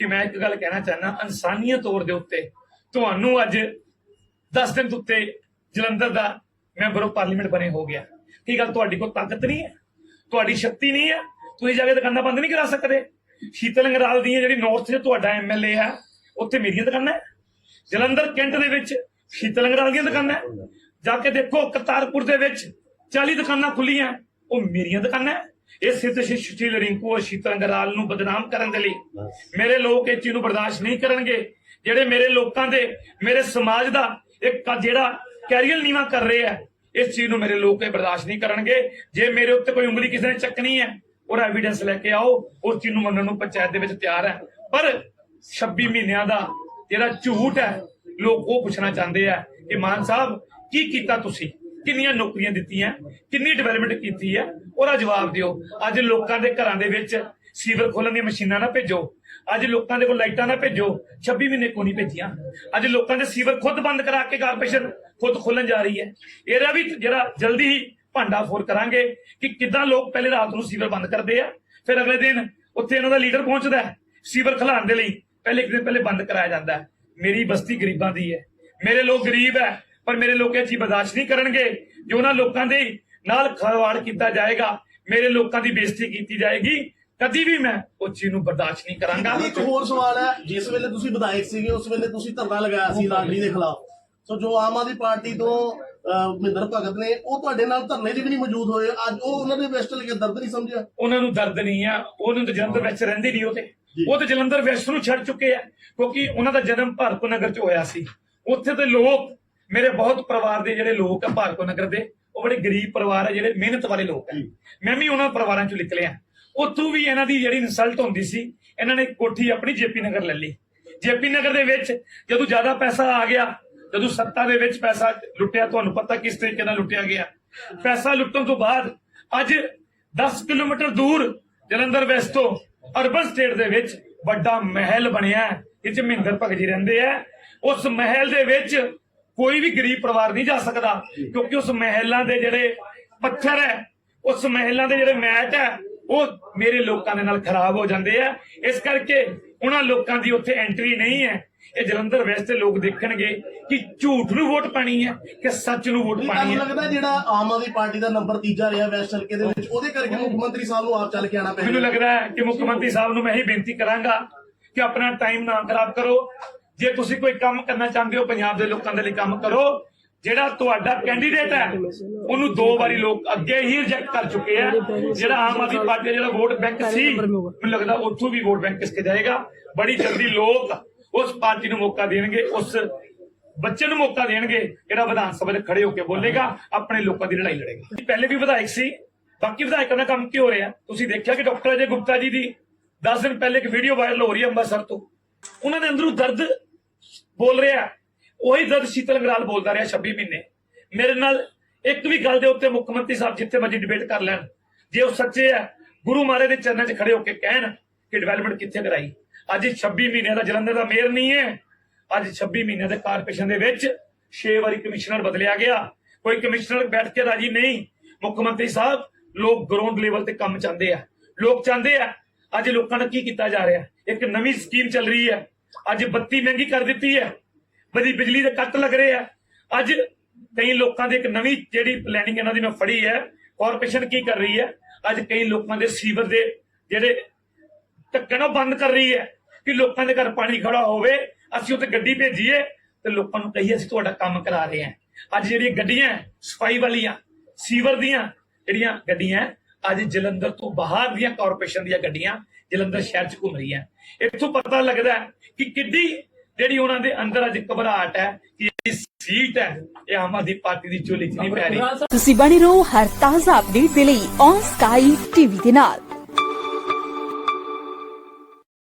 ਕਿ ਮੈਂ ਇੱਕ ਗੱਲ ਕਹਿਣਾ ਚਾਹਨਾ ਇਨਸਾਨੀਅਤ ਤੌਰ ਦੇ ਉੱਤੇ ਤੁਹਾਨੂੰ ਅੱਜ 10 ਦਿਨ ਦੇ ਉੱਤੇ ਜਲੰਧਰ ਦਾ ਮੈਂਬਰ ਆਫ ਪਾਰਲੀਮੈਂਟ ਬਣੇ ਹੋ ਗਿਆ। ਕੀ ਗੱਲ ਤੁਹਾਡੀ ਕੋਲ ਤਾਕਤ ਨਹੀਂ ਹੈ? ਤੁਹਾਡੀ ਸ਼ਕਤੀ ਨਹੀਂ ਹੈ? ਤੁਸੀਂ ਜਾ ਕੇ ਦੁਕਾਨਾਂ ਬੰਦ ਨਹੀਂ ਕਰਾ ਸਕਦੇ? ਸ਼ੀਤਲ ਅੰਗਰਾਲ ਦੀਆਂ ਜਿਹੜੀ ਨਾਰਥ 'ਚ ਤੁਹਾਡਾ ਐਮਐਲਏ ਆ ਉੱਥੇ ਮੇਰੀਆਂ ਦੁਕਾਨਾਂ ਹੈ? ਜਲੰਧਰ, ਕੈਂਟ ਦੇ ਵਿੱਚ ਸ਼ੀਤਲ ਅੰਗਰਾਲ ਦੀਆਂ ਦੁਕਾਨਾਂ ਹੈ? ਜਾ ਕੇ ਦੇਖੋ ਕਰਤਾਰਪੁਰ ਦੇ ਵਿੱਚ 40 ਦੁਕਾਨਾਂ ਖੁੱਲੀਆਂ, ਉਹ ਮੇਰੀਆਂ ਦੁਕਾਨਾਂ ਹੈ? ਇਹ ਸਿੱਧ ਸ਼ਿਸ਼ਟੀਲ ਰਿੰਕੂ ਔਰ ਸ਼ੀਤਲ ਅੰਗਰਾਲ ਨੂੰ ਬਦਨਾਮ ਕਰਨ ਦੇ ਲਈ ਮੇਰੇ ਲੋਕ ਇਹ ਚੀਜ਼ ਨੂੰ ਬਰਦਾਸ਼ਤ ਨਹੀਂ ਕਰਨਗੇ। ਜਿਹੜੇ ਮੇਰੇ ਲੋਕਾਂ ਦੇ ਮੇਰੇ ਸਮਾਜ ਦਾ ਇੱਕ ਜਿਹੜਾ ਕੈਰੀਅਰ ਨੀਵਾ ਕਰ ਰਹੇ ਆ ਇਸ ਚੀਜ਼ ਨੂੰ ਮੇਰੇ ਲੋਕ ਇਹ ਬਰਦਾਸ਼ਤ ਨਹੀਂ ਕਰਨਗੇ। ਜੇ ਮੇਰੇ ਉੱਤੇ ਕੋਈ ਉਂਗਲੀ ਕਿਸੇ ਨੇ ਚੱਕਣੀ ਹੈ ਉਹਦਾ ਐਵੀਡੈਂਸ ਲੈ ਕੇ ਆਓ ਉਸ ਚੀਜ਼ ਨੂੰ ਮੰਨਣ ਨੂੰ ਪੰਚਾਇਤ ਦੇ ਵਿੱਚ ਤਿਆਰ ਹੈ। ਪਰ 26 ਮਹੀਨਿਆਂ ਦਾ ਜਿਹੜਾ ਝੂਠ ਹੈ ਲੋਕ ਉਹ ਪੁੱਛਣਾ ਚਾਹੁੰਦੇ ਆ ਕਿ ਮਾਨ ਸਾਹਿਬ ਕੀ ਕੀਤਾ ਤੁਸੀਂ? ਕਿੰਨੀਆਂ ਨੌਕਰੀਆਂ ਦਿੱਤੀਆਂ, ਕਿੰਨੀ ਡਿਵੈਲਪਮੈਂਟ ਕੀਤੀ ਹੈ ਉਹਦਾ ਜਵਾਬ ਦਿਓ। ਅੱਜ ਲੋਕਾਂ ਦੇ ਘਰਾਂ ਦੇ ਵਿੱਚ ਸੀਵਰ ਖੋਲਣ ਦੀਆਂ ਮਸ਼ੀਨਾਂ ਨਾ ਭੇਜੋ। ਅੱਜ ਲੋਕਾਂ ਦੇ ਕੋਲ ਲਾਈਟਾਂ ਨਾ ਭੇਜੋ 26 ਮਹੀਨੇ ਕੋਈ ਨਹੀਂ ਭੇਜੀਆਂ? ਅੱਜ ਲੋਕਾਂ ਦੇ ਸੀਵਰ ਖੁਦ ਬੰਦ ਕਰਾ ਕੇ ਕਾਰਪੋਰੇਸ਼ਨ ਖੁਦ ਖੋਲਣ ਜਾ ਰਹੀ ਹੈ। ਇਹਦਾ ਵੀ ਜਿਹੜਾ ਜਲਦੀ ਹੀ ਭਾਂਡਾ ਫੋਰ ਕਰਾਂਗੇ ਕਿ ਕਿੱਦਾਂ ਲੋਕ ਪਹਿਲੇ ਰਾਤ ਨੂੰ ਸੀਵਰ ਬੰਦ ਕਰਦੇ ਆ, ਫਿਰ ਅਗਲੇ ਦਿਨ ਉੱਥੇ ਇਹਨਾਂ ਦਾ ਲੀਡਰ ਪਹੁੰਚਦਾ ਹੈ, ਸੀਵਰ ਖਲਾਉਣ ਦੇ ਲਈ। ਪਹਿਲੇ ਇੱਕ ਦਿਨ ਪਹਿਲੇ ਬੰਦ ਕਰਾਇਆ ਜਾਂਦਾ ਹੈ। ਮੇਰੀ ਬਸਤੀ ਗਰੀਬਾਂ ਦੀ ਹੈ। ਮੇਰੇ ਲੋਕ ਗਰੀਬ ਹੈ। ਪਰ ਮੇਰੇ ਲੋਕ ਇਹ ਬਰਦਾਸ਼ਤ ਨਹੀਂ ਕਰਨਗੇ ਜੋ ਉਹਨਾਂ ਲੋਕਾਂ ਦੇ ਨਾਲ ਖਲਵਾੜ ਕੀਤਾ ਜਾਏਗਾ। ਮੇਰੇ ਲੋਕਾਂ ਦੀ ਬੇਇੱਜ਼ਤੀ ਕੀਤੀ ਜਾਏਗੀ। ਕਦੀ ਵੀ ਮੈਂ ਉਸ ਚੀਜ਼ ਨੂੰ ਬਰਦਾਸ਼ਤ ਨਹੀਂ ਕਰਾਂਗਾ। ਇੱਕ ਹੋਰ ਸਵਾਲ ਹੈ ਜਿਸ ਵੇਲੇ ਤੁਸੀਂ ਵਿਧਾਇਕ ਸੀਗੇ ਉਸ ਵੇਲੇ ਤੁਸੀਂ ਧਰਨਾ ਲਗਾਇਆ ਸੀ ਲਾਡਲੀ ਦੇ ਖਿਲਾਫ। ਸੋ ਜੋ ਆਮ ਆਦਮੀ ਪਾਰਟੀ ਤੋਂ ਮਹਿੰਦਰ ਭਗਤ ਨੇ ਉਹ ਤੁਹਾਡੇ ਨਾਲ ਧਰਨੇ 'ਚ ਵੀ ਨਹੀਂ ਮੌਜੂਦ ਹੋਏ। ਅੱਜ ਉਹ ਉਹਨਾਂ ਦੇ ਵੈਸਟ ਲੈ ਕੇ ਦਰਦ ਨਹੀਂ ਸਮਝਿਆ? ਉਹਨਾਂ ਨੂੰ ਦਰਦ ਨਹੀਂ ਆ। ਉਹਨਾਂ ਨੂੰ ਜਲੰਧਰ ਵਿੱਚ ਰਹਿੰਦੇ ਨਹੀਂ ਉਹ ਤੇ। ਉਹ ਤੇ ਜਲੰਧਰ ਵੈਸਟ ਨੂੰ ਛੱਡ ਚੁੱਕੇ ਆ ਕਿਉਂਕਿ ਉਹਨਾਂ ਦਾ ਜਨਮ ਭਾਰਤੋ ਨਗਰ ਚ ਹੋਇਆ ਸੀ। ਉੱਥੇ ਦੇ ਲੋਕ ਮੇਰੇ ਬਹੁਤ ਪਰਿਵਾਰ ਦੇ ਜਿਹੜੇ ਲੋਕ ਆ ਭਾਰਤੋ ਨਗਰ ਦੇ ਉਹ ਬੜੇ ਗਰੀਬ ਪਰਿਵਾਰ ਆ ਜਿਹੜੇ ਮਿਹਨਤ ਵਾਲੇ ਲੋਕ ਆ। ਮੈਂ ਵੀ ਉਹਨਾਂ ਪਰਿਵਾਰਾਂ ਚੋਂ ਨਿਕਲਿਆ। ਉੱਥੋਂ ਵੀ ਇਹਨਾਂ ਦੀ ਜਿਹੜੀ ਇਨਸਲਟ ਹੁੰਦੀ ਸੀ ਇਹਨਾਂ ਨੇ ਕੋਠੀ ਆਪਣੀ ਜੇਪੀ ਨਗਰ ਲੈ ਲਈ। ਜੇਪੀ ਨਗਰ ਦੇ ਵਿੱਚ ਜਦੋਂ ਜ਼ਿਆਦਾ ਪੈਸਾ ਆ ਗਿਆ ਜਦੋਂ ਸੱਤਾ ਦੇ ਵਿੱਚ ਪੈਸਾ ਲੁੱਟਿਆ ਤੁਹਾਨੂੰ ਪਤਾ ਕਿਸ ਤਰੀਕੇ ਨਾਲ ਲੁੱਟਿਆ ਗਿਆ। ਪੈਸਾ ਲੁੱਟਣ ਤੋਂ ਬਾਅਦ ਅੱਜ 10 ਕਿਲੋਮੀਟਰ ਦੂਰ ਜਲੰਧਰ ਵੈਸਟ ਤੋਂ ਅਰਬਨ ਸਟੇਟ ਦੇ ਵਿੱਚ ਵੱਡਾ ਮਹਿਲ ਬਣਿਆ ਹੈ, ਇਹ ਮਹਿੰਦਰ ਭਗਤ ਜੀ ਰਹਿੰਦੇ ਆ। ਉਸ ਮਹਿਲ ਦੇ ਵਿੱਚ ਕੋਈ ਵੀ ਗਰੀਬ ਪਰਿਵਾਰ ਨਹੀਂ ਜਾ ਸਕਦਾ ਕਿਉਂਕਿ ਉਸ ਮਹਿਲਾਂ ਦੇ ਜਿਹੜੇ ਪੱਥਰ ਹੈ ਉਸ ਮਹਿਲਾਂ ਦੇ ਜਿਹੜੇ ਮੈਟ ਹੈ ਉਹ ਮੇਰੇ ਲੋਕਾਂ ਦੇ ਨਾਲ ਖਰਾਬ ਹੋ ਜਾਂਦੇ ਆ। ਇਸ ਕਰਕੇ ਉਹਨਾਂ ਲੋਕਾਂ ਦੀ ਉੱਥੇ ਐਂਟਰੀ ਨਹੀਂ ਹੈ। ਇਹ ਜਲੰਧਰ ਵੈਸਟ ਦੇ ਲੋਕ ਦੇਖਣਗੇ ਕਿ ਝੂਠ ਨੂੰ ਵੋਟ ਪਾਣੀ ਹੈ ਕਿ ਸੱਚ ਨੂੰ ਵੋਟ ਪਾਣੀ ਹੈ। ਲੱਗਦਾ ਜਿਹੜਾ ਆਮ ਆਦਮੀ ਪਾਰਟੀ ਦਾ ਨੰਬਰ ਤੀਜਾ ਰਿਹਾ ਵੈਸਟ ਹਲਕੇ ਦੇ ਵਿੱਚ ਉਹਦੇ ਕਰਕੇ ਮੁੱਖ ਮੰਤਰੀ ਸਾਹਿਬ ਨੂੰ ਆਪ ਚੱਲ ਕੇ ਆਣਾ ਮੈਨੂੰ ਪੈਣਾ ਲੱਗਦਾ ਹੈ ਕਿ ਮੁੱਖ ਮੰਤਰੀ ਸਾਹਿਬ ਨੂੰ ਮੈਂ ਇਹ ਬੇਨਤੀ ਕਰਾਂਗਾ ਕਿ ਆਪਣਾ ਟਾਈਮ ਨਾ ਖਰਾਬ ਕਰੋ। ਜੇ ਤੁਸੀਂ ਕੋਈ ਕੰਮ ਕਰਨਾ ਚਾਹੁੰਦੇ ਹੋ ਪੰਜਾਬ ਦੇ ਲੋਕਾਂ ਦੇ ਲਈ ਕੰਮ ਕਰੋ, ਜਿਹੜਾ ਤੁਹਾਡਾ ਕੈਂਡੀਡੇਟ ਹੈ, ਉਹਨੂੰ ਦੋ ਵਾਰੀ ਲੋਕ ਅੱਗੇ ਹੀ ਰਿਜੈਕਟ ਕਰ ਚੁੱਕੇ ਆ। ਜਿਹੜਾ ਆਮ ਆਦਮੀ ਪਾਰਟੀ ਦਾ ਜਿਹੜਾ ਵੋਟ ਬੈਂਕ ਸੀ, ਮੈਨੂੰ ਲੱਗਦਾ ਉੱਥੋਂ ਵੀ ਵੋਟ ਬੈਂਕ ਕਿਸਕੇ ਜਾਏਗਾ। ਬੜੀ ਜਲਦੀ ਲੋਕ ਉਸ ਪਾਰਟੀ ਨੂੰ ਮੌਕਾ ਦੇਣਗੇ, ਉਸ ਬੱਚੇ ਨੂੰ ਮੌਕਾ ਦੇਣਗੇ, ਜਿਹੜਾ ਵਿਧਾਨ ਸਭਾ 'ਚ ਖੜੇ ਹੋ ਕੇ ਬੋਲੇਗਾ, ਆਪਣੇ ਲੋਕਾਂ ਦੀ ਲੜਾਈ ਲੜੇਗਾ। ਪਹਿਲੇ ਵੀ ਵਿਧਾਇਕ ਸੀ, ਬਾਕੀ ਵਿਧਾਇਕਾਂ ਦਾ ਕੰਮ ਕੀ ਹੋ ਰਿਹਾ? ਤੁਸੀਂ ਦੇਖਿਆ ਕਿ ਡਾਕਟਰ ਅਜੇ ਗੁਪਤਾ ਜੀ ਦੀ 10 ਦਿਨ ਪਹਿਲੇ ਇੱਕ ਵੀਡੀਓ ਵਾਇਰਲ ਹੋ ਰਹੀ ਹੈ ਅੰਮ੍ਰਿਤਸਰ ਤੋਂ। ਉਹਨਾਂ ਦੇ ਅੰਦਰੋਂ ਦਰਦ ਬੋਲ ਰਿਹਾ ਉਹੀ ਦਰਦ ਸ਼ੀਤਲ ਗਰਾਲ ਬੋਲਦਾ ਰਿਹਾ 26 ਮਹੀਨੇ। ਮੇਰੇ ਨਾਲ ਇੱਕ ਵੀ ਗੱਲ ਦੇ ਉੱਤੇ ਮੁੱਖ ਮੰਤਰੀ ਸਾਹਿਬ ਜਿੱਥੇ ਮਰਜ਼ੀ ਡਿਬੇਟ ਕਰ ਲੈਣ। ਜੇ ਉਹ ਸੱਚੇ ਆ ਗੁਰੂ ਮਹਾਰਾਜ ਦੇ ਚਰਨਾਂ 'ਚ ਖੜੇ ਹੋ ਕੇ ਕਹਿਣ ਕਿ ਡਿਵੈਲਪਮੈਂਟ ਕਿੱਥੇ ਕਰਾਈ। ਅੱਜ 26 ਮਹੀਨਿਆਂ ਦਾ ਜਲੰਧਰ ਦਾ ਮੇਅਰ ਨਹੀਂ ਹੈ। ਅੱਜ 26 ਮਹੀਨਿਆਂ ਦੇ ਕਾਰਪੋਰੇਸ਼ਨ ਦੇ ਵਿੱਚ 6 ਵਾਰੀ ਕਮਿਸ਼ਨਰ ਬਦਲਿਆ ਗਿਆ। ਕੋਈ ਕਮਿਸ਼ਨਰ ਬੈਠ ਕੇ ਰਾਜੀ ਨਹੀਂ। ਮੁੱਖ ਮੰਤਰੀ ਸਾਹਿਬ, ਲੋਕ ਗਰਾਊਂਡ ਲੈਵਲ ਤੇ ਕੰਮ ਚਾਹੁੰਦੇ ਆ। ਲੋਕ ਚਾਹੁੰਦੇ ਆ, ਅੱਜ ਲੋਕਾਂ ਦਾ ਕੀ ਕੀਤਾ ਜਾ ਰਿਹਾ? ਇੱਕ ਨਵੀਂ ਸਕੀਮ ਚੱਲ ਰਹੀ ਹੈ। ਅੱਜ ਬੱਤੀ ਮਹਿੰਗੀ ਕਰ ਦਿੱਤੀ ਹੈ। ਬੜੀ ਬਿਜਲੀ ਦੇ ਕੱਟ ਲੱਗ ਰਹੇ ਆ। ਅੱਜ ਕਈ ਲੋਕਾਂ ਦੇ ਇੱਕ ਨਵੀਂ ਜਿਹੜੀ ਪਲੈਨਿੰਗ ਇਹਨਾਂ ਦੀ ਮੈਂ ਫੜੀ ਹੈ ਕਾਰਪੋਰੇਸ਼ਨ ਕੀ ਕਰ ਰਹੀ ਹੈ ਅੱਜ ਕਈ ਲੋਕਾਂ ਦੇ ਸੀਵਰ ਦੇ ਜਿਹੜੇ ਢੱਕਣ ਬੰਦ ਕਰ ਰਹੀ ਹੈ ਕਿ ਲੋਕਾਂ ਦੇ ਘਰ ਪਾਣੀ ਖੜਾ ਹੋਵੇ ਅਸੀਂ ਉੱਥੇ ਗੱਡੀ ਭੇਜੀਏ ਤੇ ਲੋਕਾਂ ਨੂੰ ਕਹੀਏ ਅਸੀਂ ਤੁਹਾਡਾ ਕੰਮ ਕਰਾ ਰਹੇ ਹਾਂ। ਅੱਜ ਜਿਹੜੀਆਂ ਗੱਡੀਆਂ ਸਫ਼ਾਈ ਵਾਲੀਆਂ ਸੀਵਰ ਦੀਆਂ ਜਿਹੜੀਆਂ ਗੱਡੀਆਂ ਹੈ, ਅੱਜ ਜਲੰਧਰ ਤੋਂ ਬਾਹਰ ਦੀਆਂ ਕਾਰਪੋਰੇਸ਼ਨ ਦੀਆਂ ਗੱਡੀਆਂ ਜਲੰਧਰ ਸ਼ਹਿਰ 'ਚ ਘੁੰਮ ਰਹੀਆਂ ਇੱਥੋਂ ਪਤਾ ਲੱਗਦਾ ਕਿ ਕਿੱਡੀ ਜਿਹੜੀ ਉਹਨਾਂ ਦੇ ਅੰਦਰ ਅੱਜ ਘਬਰਾਹਟ ਹੈ ਕਿ ਇਹ ਸੀਟ ਹੈ, ਇਹ ਆਮ ਆਦਮੀ ਪਾਰਟੀ ਦੀ ਝੋਲੀ 'ਚ ਨਹੀਂ ਪੈ ਰਹੀ। ਤੁਸੀਂ ਬਣੇ ਰਹੋ ਹਰ ਤਾਜ਼ਾ ਅਪਡੇਟ ਦੇ ਲਈ ਔਨ ਸਕਾਈ ਟੀਵੀ ਦੇ ਨਾਲ।